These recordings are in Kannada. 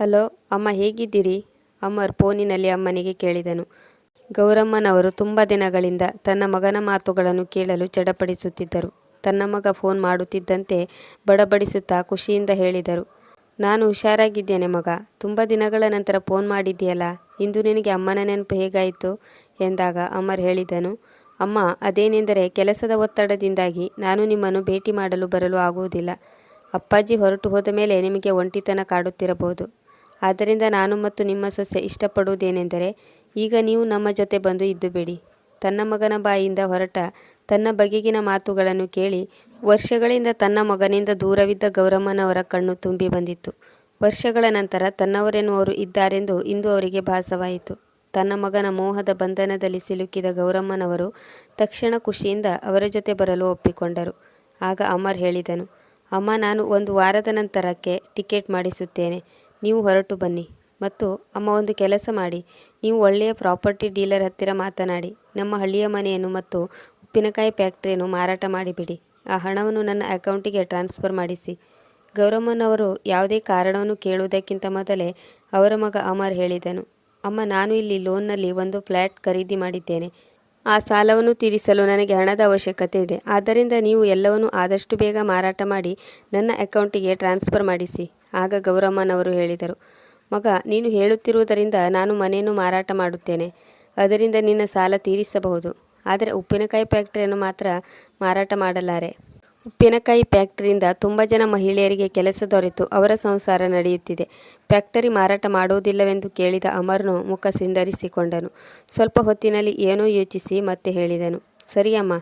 ಹಲೋ, ಅಮ್ಮ ಹೇಗಿದ್ದೀರಿ? ಅಮರ್ ಫೋನಿನಲ್ಲಿ ಅಮ್ಮನಿಗೆ ಕೇಳಿದನು. ಗೌರಮ್ಮನವರು ತುಂಬ ದಿನಗಳಿಂದ ತನ್ನ ಮಗನ ಮಾತುಗಳನ್ನು ಕೇಳಲು ಚಡಪಡಿಸುತ್ತಿದ್ದರು. ತನ್ನ ಮಗ ಫೋನ್ ಮಾಡುತ್ತಿದ್ದಂತೆ ಬಡಬಡಿಸುತ್ತಾ ಖುಷಿಯಿಂದ ಹೇಳಿದರು, ನಾನು ಹುಷಾರಾಗಿದ್ದೇನೆ ಮಗ. ತುಂಬ ದಿನಗಳ ನಂತರ ಫೋನ್ ಮಾಡಿದ್ದೀಯಲ್ಲ, ಇಂದು ನಿನಗೆ ಅಮ್ಮನ ನೆನಪು ಹೇಗಾಯಿತು? ಎಂದಾಗ ಅಮರ್ ಹೇಳಿದನು, ಅಮ್ಮ, ಅದೇನೆಂದರೆ ಕೆಲಸದ ಒತ್ತಡದಿಂದಾಗಿ ನಾನು ನಿಮ್ಮನ್ನು ಭೇಟಿ ಮಾಡಲು ಬರಲು ಆಗುವುದಿಲ್ಲ. ಅಪ್ಪಾಜಿ ಹೊರಟು ಹೋದ ಮೇಲೆ ನಿಮಗೆ ಒಂಟಿತನ ಕಾಡುತ್ತಿರಬಹುದು. ಆದ್ದರಿಂದ ನಾನು ಮತ್ತು ನಿಮ್ಮ ಸೊಸೆ ಇಷ್ಟಪಡುವುದೇನೆಂದರೆ, ಈಗ ನೀವು ನಮ್ಮ ಜೊತೆ ಬಂದು ಇದ್ದು ಬಿಡಿ ತನ್ನ ಮಗನ ಬಾಯಿಂದ ಹೊರಟ ತನ್ನ ಬಗೆಗಿನ ಮಾತುಗಳನ್ನು ಕೇಳಿ ವರ್ಷಗಳಿಂದ ತನ್ನ ಮಗನಿಂದ ದೂರವಿದ್ದ ಗೌರಮ್ಮನವರ ಕಣ್ಣು ತುಂಬಿ ಬಂದಿತ್ತು. ವರ್ಷಗಳ ನಂತರ ತನ್ನವರೆನ್ನುವರು ಇದ್ದಾರೆಂದು ಇಂದು ಅವರಿಗೆ ಭಾಸವಾಯಿತು. ತನ್ನ ಮಗನ ಮೋಹದ ಬಂಧನದಲ್ಲಿ ಸಿಲುಕಿದ ಗೌರಮ್ಮನವರು ತಕ್ಷಣ ಖುಷಿಯಿಂದ ಅವರ ಜೊತೆ ಬರಲು ಒಪ್ಪಿಕೊಂಡರು. ಆಗ ಅಮರ್ ಹೇಳಿದನು, ಅಮ್ಮ, ನಾನು ಒಂದು ವಾರದ ನಂತರಕ್ಕೆ ಟಿಕೆಟ್ ಮಾಡಿಸುತ್ತೇನೆ. ನೀವು ಹೊರಟು ಬನ್ನಿ ಮತ್ತು ಅಮ್ಮ ಒಂದು ಕೆಲಸ ಮಾಡಿ, ನೀವು ಒಳ್ಳೆಯ ಪ್ರಾಪರ್ಟಿ ಡೀಲರ್ ಹತ್ತಿರ ಮಾತನಾಡಿ, ನಮ್ಮ ಹಳ್ಳಿಯ ಮನೆಯನ್ನು ಮತ್ತು ಉಪ್ಪಿನಕಾಯಿ ಫ್ಯಾಕ್ಟ್ರಿಯನ್ನು ಮಾರಾಟ ಮಾಡಿಬಿಡಿ. ಆ ಹಣವನ್ನು ನನ್ನ ಅಕೌಂಟಿಗೆ ಟ್ರಾನ್ಸ್ಫರ್ ಮಾಡಿಸಿ. ಗೌರಮ್ಮನವರು ಯಾವುದೇ ಕಾರಣವನ್ನು ಕೇಳುವುದಕ್ಕಿಂತ ಮೊದಲೇ ಅವರ ಮಗ ಅಮರ್ ಹೇಳಿದನು. ಅಮ್ಮ, ನಾನು ಇಲ್ಲಿ ಲೋನ್ನಲ್ಲಿ ಒಂದು ಫ್ಲ್ಯಾಟ್ ಖರೀದಿ ಮಾಡಿದ್ದೇನೆ. ಆ ಸಾಲವನ್ನು ತೀರಿಸಲು ನನಗೆ ಹಣದ ಅವಶ್ಯಕತೆ ಇದೆ. ಆದ್ದರಿಂದ ನೀವು ಎಲ್ಲವನ್ನೂ ಆದಷ್ಟು ಬೇಗ ಮಾರಾಟ ಮಾಡಿ ನನ್ನ ಅಕೌಂಟಿಗೆ ಟ್ರಾನ್ಸ್ಫರ್ ಮಾಡಿಸಿ. ಆಗ ಗೌರಮ್ಮನವರು ಹೇಳಿದರು, ಮಗ, ನೀನು ಹೇಳುತ್ತಿರುವುದರಿಂದ ನಾನು ಮನೆಯನ್ನು ಮಾರಾಟ ಮಾಡುತ್ತೇನೆ. ಅದರಿಂದ ನಿನ್ನ ಸಾಲ ತೀರಿಸಬಹುದು. ಆದರೆ ಉಪ್ಪಿನಕಾಯಿ ಫ್ಯಾಕ್ಟರಿಯನ್ನು ಮಾತ್ರ ಮಾರಾಟ ಮಾಡಲಾರೆ. ಉಪ್ಪಿನಕಾಯಿ ಫ್ಯಾಕ್ಟರಿಯಿಂದ ತುಂಬ ಜನ ಮಹಿಳೆಯರಿಗೆ ಕೆಲಸ ದೊರೆತು. ಅವರ ಸಂಸಾರ ನಡೆಯುತ್ತಿದೆ. ಫ್ಯಾಕ್ಟರಿ ಮಾರಾಟ ಮಾಡುವುದಿಲ್ಲವೆಂದು ಕೇಳಿದ ಅಮರ್ನು ಮುಖ ಸಿಂಡರಿಸಿಕೊಂಡನು. ಸ್ವಲ್ಪ ಹೊತ್ತಿನಲ್ಲಿ ಏನೋ ಯೋಚಿಸಿ ಮತ್ತೆ ಹೇಳಿದನು, ಸರಿಯಮ್ಮ,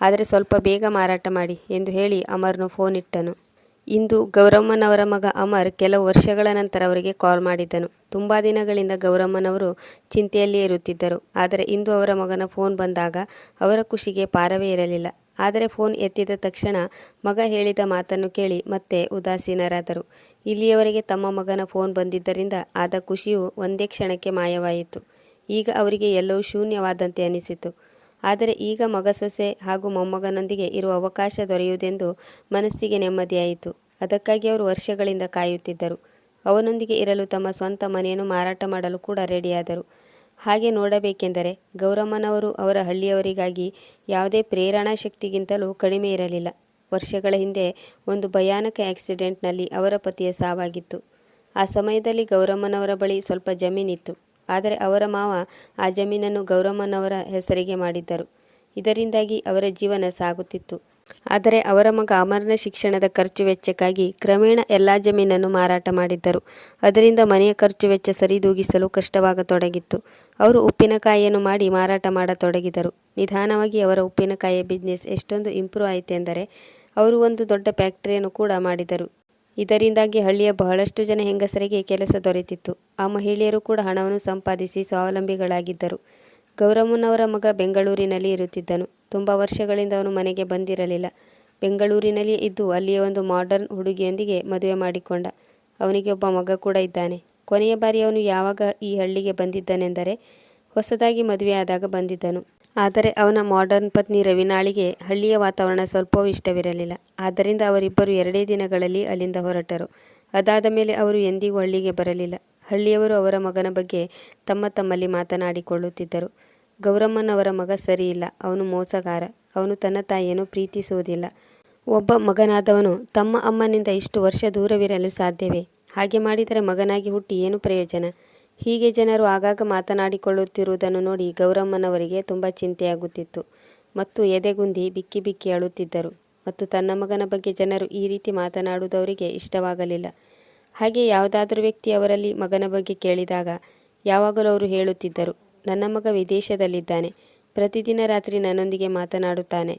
ಆದರೆ ಸ್ವಲ್ಪ ಬೇಗ ಮಾರಾಟ ಮಾಡಿ ಎಂದು ಹೇಳಿ ಅಮರ್ನು ಫೋನ್ ಇಟ್ಟನು. ಇಂದು ಗೌರಮ್ಮನವರ ಮಗ ಅಮರ್ ಕೆಲವು ವರ್ಷಗಳ ನಂತರ ಅವರಿಗೆ ಕಾಲ್ ಮಾಡಿದ್ದನು. ತುಂಬ ದಿನಗಳಿಂದ ಗೌರಮ್ಮನವರು ಚಿಂತೆಯಲ್ಲಿಯೇ ಇರುತ್ತಿದ್ದರು. ಆದರೆ ಇಂದು ಅವರ ಮಗನ ಫೋನ್ ಬಂದಾಗ ಅವರ ಖುಷಿಗೆ ಪಾರವೇ ಇರಲಿಲ್ಲ. ಆದರೆ ಫೋನ್ ಎತ್ತಿದ ತಕ್ಷಣ ಮಗ ಹೇಳಿದ ಮಾತನ್ನು ಕೇಳಿ ಮತ್ತೆ ಉದಾಸೀನರಾದರು. ಇಲ್ಲಿಯವರೆಗೆ ತಮ್ಮ ಮಗನ ಫೋನ್ ಬಂದಿದ್ದರಿಂದ ಆದ ಖುಷಿಯು ಒಂದೇ ಕ್ಷಣಕ್ಕೆ ಮಾಯವಾಯಿತು. ಈಗ ಅವರಿಗೆ ಎಲ್ಲವೂ ಶೂನ್ಯವಾದಂತೆ ಅನಿಸಿತು. ಆದರೆ ಈಗ ಮಗ ಸೊಸೆ ಹಾಗೂ ಮೊಮ್ಮಗನೊಂದಿಗೆ ಇರುವ ಅವಕಾಶ ದೊರೆಯುವುದೆಂದು ಮನಸ್ಸಿಗೆ ನೆಮ್ಮದಿಯಾಯಿತು. ಅದಕ್ಕಾಗಿ ಅವರು ವರ್ಷಗಳಿಂದ ಕಾಯುತ್ತಿದ್ದರು. ಅವನೊಂದಿಗೆ ಇರಲು ತಮ್ಮ ಸ್ವಂತ ಮನೆಯನ್ನು ಮಾರಾಟ ಮಾಡಲು ಕೂಡ ರೆಡಿಯಾದರು. ಹಾಗೆ ನೋಡಬೇಕೆಂದರೆ ಗೌರಮ್ಮನವರು ಅವರ ಹಳ್ಳಿಯವರಿಗಾಗಿ ಯಾವುದೇ ಪ್ರೇರಣಾ ಶಕ್ತಿಗಿಂತಲೂ ಕಡಿಮೆ ಇರಲಿಲ್ಲ. ವರ್ಷಗಳ ಹಿಂದೆ ಒಂದು ಭಯಾನಕ ಆಕ್ಸಿಡೆಂಟ್ನಲ್ಲಿ ಅವರ ಪತಿಯ ಸಾವಾಗಿತ್ತು. ಆ ಸಮಯದಲ್ಲಿ ಗೌರಮ್ಮನವರ ಬಳಿ ಸ್ವಲ್ಪ ಜಮೀನಿತ್ತು. ಆದರೆ ಅವರ ಮಾವ ಆ ಜಮೀನನ್ನು ಗೌರಮ್ಮನವರ ಹೆಸರಿಗೆ ಮಾಡಿದ್ದರು. ಇದರಿಂದಾಗಿ ಅವರ ಜೀವನ ಸಾಗುತ್ತಿತ್ತು. ಆದರೆ ಅವರ ಮಗ ಅಮರ್ನ ಶಿಕ್ಷಣದ ಖರ್ಚು ವೆಚ್ಚಕ್ಕಾಗಿ ಕ್ರಮೇಣ ಎಲ್ಲ ಜಮೀನನ್ನು ಮಾರಾಟ ಮಾಡಿದ್ದರು. ಅದರಿಂದ ಮನೆಯ ಖರ್ಚು ವೆಚ್ಚ ಸರಿದೂಗಿಸಲು ಕಷ್ಟವಾಗತೊಡಗಿತ್ತು. ಅವರು ಉಪ್ಪಿನಕಾಯಿಯನ್ನು ಮಾಡಿ ಮಾರಾಟ ಮಾಡತೊಡಗಿದರು. ನಿಧಾನವಾಗಿ ಅವರ ಉಪ್ಪಿನಕಾಯಿಯ ಬಿಸ್ನೆಸ್ ಎಷ್ಟೊಂದು ಇಂಪ್ರೂವ್ ಆಯಿತೆಂದರೆ ಅವರು ಒಂದು ದೊಡ್ಡ ಫ್ಯಾಕ್ಟರಿಯನ್ನು ಕೂಡ ಮಾಡಿದರು. ಇದರಿಂದಾಗಿ ಹಳ್ಳಿಯ ಬಹಳಷ್ಟು ಜನ ಹೆಂಗಸರಿಗೆ ಕೆಲಸ ದೊರೆತಿತ್ತು. ಆ ಮಹಿಳೆಯರು ಕೂಡ ಹಣವನ್ನು ಸಂಪಾದಿಸಿ ಸ್ವಾವಲಂಬಿಗಳಾಗಿದ್ದರು. ಗೌರಮ್ಮನವರ ಮಗ ಬೆಂಗಳೂರಿನಲ್ಲಿ ಇರುತ್ತಿದ್ದನು. ತುಂಬ ವರ್ಷಗಳಿಂದ ಅವನು ಮನೆಗೆ ಬಂದಿರಲಿಲ್ಲ. ಬೆಂಗಳೂರಿನಲ್ಲಿ ಇದ್ದು ಅಲ್ಲಿಯ ಒಂದು ಮಾಡರ್ನ್ ಹುಡುಗಿಯೊಂದಿಗೆ ಮದುವೆ ಮಾಡಿಕೊಂಡ. ಅವನಿಗೆ ಒಬ್ಬ ಮಗ ಕೂಡ ಇದ್ದಾನೆ. ಕೊನೆಯ ಬಾರಿ ಅವನು ಯಾವಾಗ ಈ ಹಳ್ಳಿಗೆ ಬಂದಿದ್ದನೆಂದರೆ ಹೊಸದಾಗಿ ಮದುವೆಯಾದಾಗ ಬಂದಿದ್ದನು. ಆದರೆ ಅವನ ಮಾಡರ್ನ್ ಪತ್ನಿ ರವಿನಾಳಿಗೆ ಹಳ್ಳಿಯ ವಾತಾವರಣ ಸ್ವಲ್ಪವೂ ಇಷ್ಟವಿರಲಿಲ್ಲ. ಆದ್ದರಿಂದ ಅವರಿಬ್ಬರು ಎರಡೇ ದಿನಗಳಲ್ಲಿ ಅಲ್ಲಿಂದ ಹೊರಟರು. ಅದಾದ ಮೇಲೆ ಅವರು ಎಂದಿಗೂ ಹಳ್ಳಿಗೆ ಬರಲಿಲ್ಲ. ಹಳ್ಳಿಯವರು ಅವರ ಮಗನ ಬಗ್ಗೆ ತಮ್ಮ ತಮ್ಮಲ್ಲಿ ಮಾತನಾಡಿಕೊಳ್ಳುತ್ತಿದ್ದರು. ಗೌರಮ್ಮನವರ ಮಗ ಸರಿಯಿಲ್ಲ. ಅವನು ಮೋಸಗಾರ. ಅವನು ತನ್ನ ತಾಯಿಯನ್ನು ಪ್ರೀತಿಸುವುದಿಲ್ಲ. ಒಬ್ಬ ಮಗನಾದವನು ತಮ್ಮ ಅಮ್ಮನಿಂದ ಇಷ್ಟು ವರ್ಷ ದೂರವಿರಲು ಸಾಧ್ಯವೇ? ಹಾಗೆ ಮಾಡಿದರೆ ಮಗನಾಗಿ ಹುಟ್ಟಿ ಏನು ಪ್ರಯೋಜನ? ಹೀಗೆ ಜನರು ಆಗಾಗ ಮಾತನಾಡಿಕೊಳ್ಳುತ್ತಿರುವುದನ್ನು ನೋಡಿ ಗೌರಮ್ಮನವರಿಗೆ ತುಂಬ ಚಿಂತೆಯಾಗುತ್ತಿತ್ತು. ಮತ್ತು ಎದೆಗುಂದಿ ಬಿಕ್ಕಿ ಬಿಕ್ಕಿ ಅಳುತ್ತಿದ್ದರು. ಮತ್ತು ತನ್ನ ಮಗನ ಬಗ್ಗೆ ಜನರು ಈ ರೀತಿ ಮಾತನಾಡುವುದವರಿಗೆ ಇಷ್ಟವಾಗಲಿಲ್ಲ. ಹಾಗೆ ಯಾವುದಾದ್ರೂ ವ್ಯಕ್ತಿ ಅವರಲ್ಲಿ ಮಗನ ಬಗ್ಗೆ ಕೇಳಿದಾಗ ಯಾವಾಗಲೂ ಅವರು ಹೇಳುತ್ತಿದ್ದರು ನನ್ನ ಮಗ ವಿದೇಶದಲ್ಲಿದ್ದಾನೆ. ಪ್ರತಿದಿನ ರಾತ್ರಿ ನನ್ನೊಂದಿಗೆ ಮಾತನಾಡುತ್ತಾನೆ.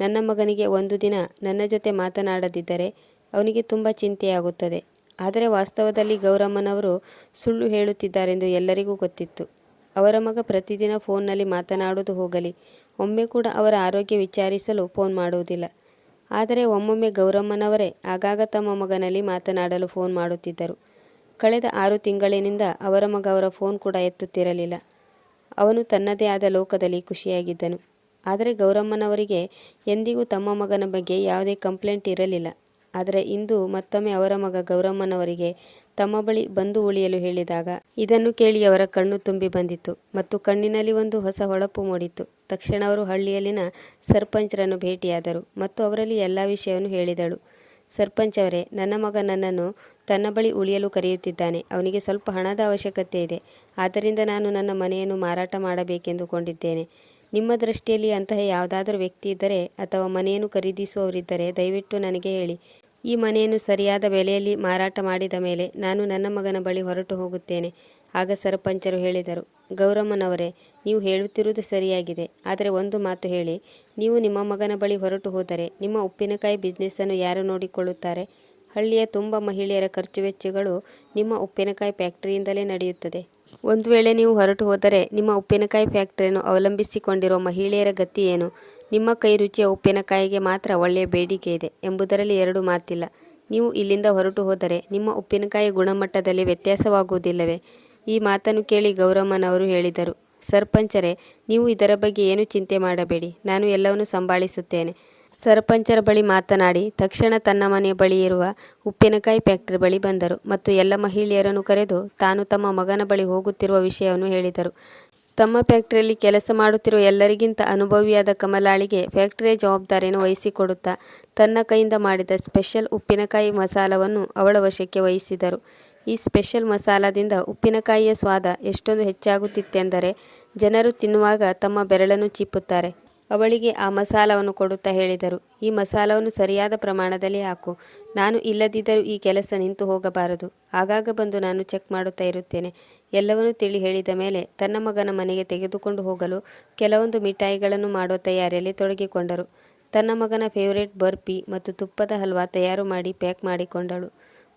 ನನ್ನ ಮಗನಿಗೆ ಒಂದು ದಿನ ನನ್ನ ಜೊತೆ ಮಾತನಾಡದಿದ್ದರೆ ಅವನಿಗೆ ತುಂಬ ಚಿಂತೆಯಾಗುತ್ತದೆ. ಆದರೆ ವಾಸ್ತವದಲ್ಲಿ ಗೌರಮ್ಮನವರು ಸುಳ್ಳು ಹೇಳುತ್ತಿದ್ದಾರೆಂದು ಎಲ್ಲರಿಗೂ ಗೊತ್ತಿತ್ತು. ಅವರ ಮಗ ಪ್ರತಿದಿನ ಫೋನ್ನಲ್ಲಿ ಮಾತನಾಡುವುದು ಹೋಗಲಿ. ಒಮ್ಮೆ ಕೂಡ ಅವರ ಆರೋಗ್ಯ ವಿಚಾರಿಸಲು ಫೋನ್ ಮಾಡುವುದಿಲ್ಲ. ಆದರೆ ಒಮ್ಮೊಮ್ಮೆ ಗೌರಮ್ಮನವರೇ ಆಗಾಗ ತಮ್ಮ ಮಗನಲ್ಲಿ ಮಾತನಾಡಲು ಫೋನ್ ಮಾಡುತ್ತಿದ್ದರು. ಕಳೆದ ಆರು ತಿಂಗಳಿನಿಂದ ಅವರ ಮಗ ಅವರ ಫೋನ್ ಕೂಡ ಎತ್ತುತ್ತಿರಲಿಲ್ಲ. ಅವನು ತನ್ನದೇ ಆದ ಲೋಕದಲ್ಲಿ ಖುಷಿಯಾಗಿದ್ದನು. ಆದರೆ ಗೌರಮ್ಮನವರಿಗೆ ಎಂದಿಗೂ ತಮ್ಮ ಮಗನ ಬಗ್ಗೆ ಯಾವುದೇ ಕಂಪ್ಲೇಂಟ್ ಇರಲಿಲ್ಲ. ಆದರೆ ಇಂದು ಮತ್ತೊಮ್ಮೆ ಅವರ ಮಗ ಗೌರಮ್ಮನವರಿಗೆ ತಮ್ಮ ಬಳಿ ಬಂದು ಉಳಿಯಲು ಹೇಳಿದಾಗ ಇದನ್ನು ಕೇಳಿ ಅವರ ಕಣ್ಣು ತುಂಬಿ ಬಂದಿತ್ತು ಮತ್ತು ಕಣ್ಣಿನಲ್ಲಿ ಒಂದು ಹೊಸ ಹೊಳಪು ಮೂಡಿತ್ತು. ತಕ್ಷಣ ಅವರು ಹಳ್ಳಿಯಲ್ಲಿನ ಸರ್ಪಂಚರನ್ನು ಭೇಟಿಯಾದರು ಮತ್ತು ಅವರಲ್ಲಿ ಎಲ್ಲ ವಿಷಯವನ್ನು ಹೇಳಿದಳು. ಸರ್ಪಂಚ್ ಅವರೇ ನನ್ನ ಮಗ ನನ್ನನ್ನು ತನ್ನ ಬಳಿ ಉಳಿಯಲು ಕರೆಯುತ್ತಿದ್ದಾನೆ. ಅವನಿಗೆ ಸ್ವಲ್ಪ ಹಣದ ಅವಶ್ಯಕತೆ ಇದೆ. ಆದ್ದರಿಂದ ನಾನು ನನ್ನ ಮನೆಯನ್ನು ಮಾರಾಟ ಮಾಡಬೇಕೆಂದುಕೊಂಡಿದ್ದೇನೆ. ನಿಮ್ಮ ದೃಷ್ಟಿಯಲ್ಲಿ ಅಂತಹ ಯಾವುದಾದರೂ ವ್ಯಕ್ತಿ ಇದ್ದರೆ ಅಥವಾ ಮನೆಯನ್ನು ಖರೀದಿಸುವವರಿದ್ದರೆ ದಯವಿಟ್ಟು ನನಗೆ ಹೇಳಿ. ಈ ಮನೆಯನ್ನು ಸರಿಯಾದ ಬೆಲೆಯಲ್ಲಿ ಮಾರಾಟ ಮಾಡಿದ ಮೇಲೆ ನಾನು ನನ್ನ ಮಗನ ಬಳಿ ಹೊರಟು ಹೋಗುತ್ತೇನೆ, ಆಗ ಸರಪಂಚರು ಹೇಳಿದರು. ಗೌರಮ್ಮನವರೇ, ನೀವು ಹೇಳುತ್ತಿರುವುದು ಸರಿಯಾಗಿದೆ. ಆದರೆ ಒಂದು ಮಾತು ಹೇಳಿ. ನೀವು ನಿಮ್ಮ ಮಗನ ಬಳಿ ಹೊರಟು ಹೋದರೆ ನಿಮ್ಮ ಉಪ್ಪಿನಕಾಯಿ ಬಿಸ್ನೆಸ್ಸನ್ನು ಯಾರು ನೋಡಿಕೊಳ್ಳುತ್ತಾರೆ? ಹಳ್ಳಿಯ ತುಂಬ ಮಹಿಳೆಯರ ಖರ್ಚು ವೆಚ್ಚಗಳು ನಿಮ್ಮ ಉಪ್ಪಿನಕಾಯಿ ಫ್ಯಾಕ್ಟರಿಯಿಂದಲೇ ನಡೆಯುತ್ತದೆ. ಒಂದು ವೇಳೆ ನೀವು ಹೊರಟು ಹೋದರೆ ನಿಮ್ಮ ಉಪ್ಪಿನಕಾಯಿ ಫ್ಯಾಕ್ಟರಿಯನ್ನು ಅವಲಂಬಿಸಿಕೊಂಡಿರುವ ಮಹಿಳೆಯರ ಗತಿ ಏನು? ನಿಮ್ಮ ಕೈ ರುಚಿಯ ಉಪ್ಪಿನಕಾಯಿಗೆ ಮಾತ್ರ ಒಳ್ಳೆಯ ಬೇಡಿಕೆ ಇದೆ ಎಂಬುದರಲ್ಲಿ ಎರಡು ಮಾತಿಲ್ಲ. ನೀವು ಇಲ್ಲಿಂದ ಹೊರಟು ಹೋದರೆ ನಿಮ್ಮ ಉಪ್ಪಿನಕಾಯಿ ಗುಣಮಟ್ಟದಲ್ಲಿ ವ್ಯತ್ಯಾಸವಾಗುವುದಿಲ್ಲವೇ? ಈ ಮಾತನ್ನು ಕೇಳಿ ಗೌರಮ್ಮನವರು ಹೇಳಿದರು. ಸರ್ಪಂಚರೇ, ನೀವು ಇದರ ಬಗ್ಗೆ ಏನು ಚಿಂತೆ ಮಾಡಬೇಡಿ. ನಾನು ಎಲ್ಲವನ್ನು ಸಂಭಾಳಿಸುತ್ತೇನೆ. ಸರ್ಪಂಚರ ಬಳಿ ಮಾತನಾಡಿ, ತಕ್ಷಣ ತನ್ನ ಮನೆಯ ಬಳಿ ಇರುವ ಉಪ್ಪಿನಕಾಯಿ ಫ್ಯಾಕ್ಟರಿ ಬಳಿ ಬಂದರು ಮತ್ತು ಎಲ್ಲ ಮಹಿಳೆಯರನ್ನು ಕರೆದು ತಾನು ತಮ್ಮ ಮಗನ ಬಳಿ ಹೋಗುತ್ತಿರುವ ವಿಷಯವನ್ನು ಹೇಳಿದರು. ತಮ್ಮ ಫ್ಯಾಕ್ಟರಿಯಲ್ಲಿ ಕೆಲಸ ಮಾಡುತ್ತಿರುವ ಎಲ್ಲರಿಗಿಂತ ಅನುಭವಿಯಾದ ಕಮಲಾಳಿಗೆ ಫ್ಯಾಕ್ಟರಿಯ ಜವಾಬ್ದಾರಿಯನ್ನು ವಹಿಸಿಕೊಡುತ್ತಾ ತನ್ನ ಕೈಯಿಂದ ಮಾಡಿದ ಸ್ಪೆಷಲ್ ಉಪ್ಪಿನಕಾಯಿ ಮಸಾಲವನ್ನು ಅವಳ ವಶಕ್ಕೆ ವಹಿಸಿದರು. ಈ ಸ್ಪೆಷಲ್ ಮಸಾಲದಿಂದ ಉಪ್ಪಿನಕಾಯಿಯ ಸ್ವಾದ ಎಷ್ಟೊಂದು ಹೆಚ್ಚಾಗುತ್ತಿತ್ತೆಂದರೆ ಜನರು ತಿನ್ನುವಾಗ ತಮ್ಮ ಬೆರಳನ್ನು ಚಿಪ್ಪುತ್ತಾರೆ ಅವಳಿಗೆ ಆ ಮಸಾಲವನ್ನು ಕೊಡುತ್ತಾ ಹೇಳಿದರು, ಈ ಮಸಾಲವನ್ನು ಸರಿಯಾದ ಪ್ರಮಾಣದಲ್ಲಿ ಹಾಕು. ನಾನು ಇಲ್ಲದಿದ್ದರೂ ಈ ಕೆಲಸ ನಿಂತು ಹೋಗಬಾರದು. ಆಗಾಗ ಬಂದು ನಾನು ಚೆಕ್ ಮಾಡುತ್ತಾ ಇರುತ್ತೇನೆ. ಎಲ್ಲವನ್ನೂ ತಿಳಿ ಹೇಳಿದ ಮೇಲೆ ತನ್ನ ಮಗನ ಮನೆಗೆ ತೆಗೆದುಕೊಂಡು ಹೋಗಲು ಕೆಲವೊಂದು ಮಿಠಾಯಿಗಳನ್ನು ಮಾಡುವ ತಯಾರಿಯಲ್ಲಿ ತೊಡಗಿಕೊಂಡರು. ತನ್ನ ಮಗನ ಫೇವರೇಟ್ ಬರ್ಫಿ ಮತ್ತು ತುಪ್ಪದ ಹಲ್ವಾ ತಯಾರು ಮಾಡಿ ಪ್ಯಾಕ್ ಮಾಡಿಕೊಂಡಳು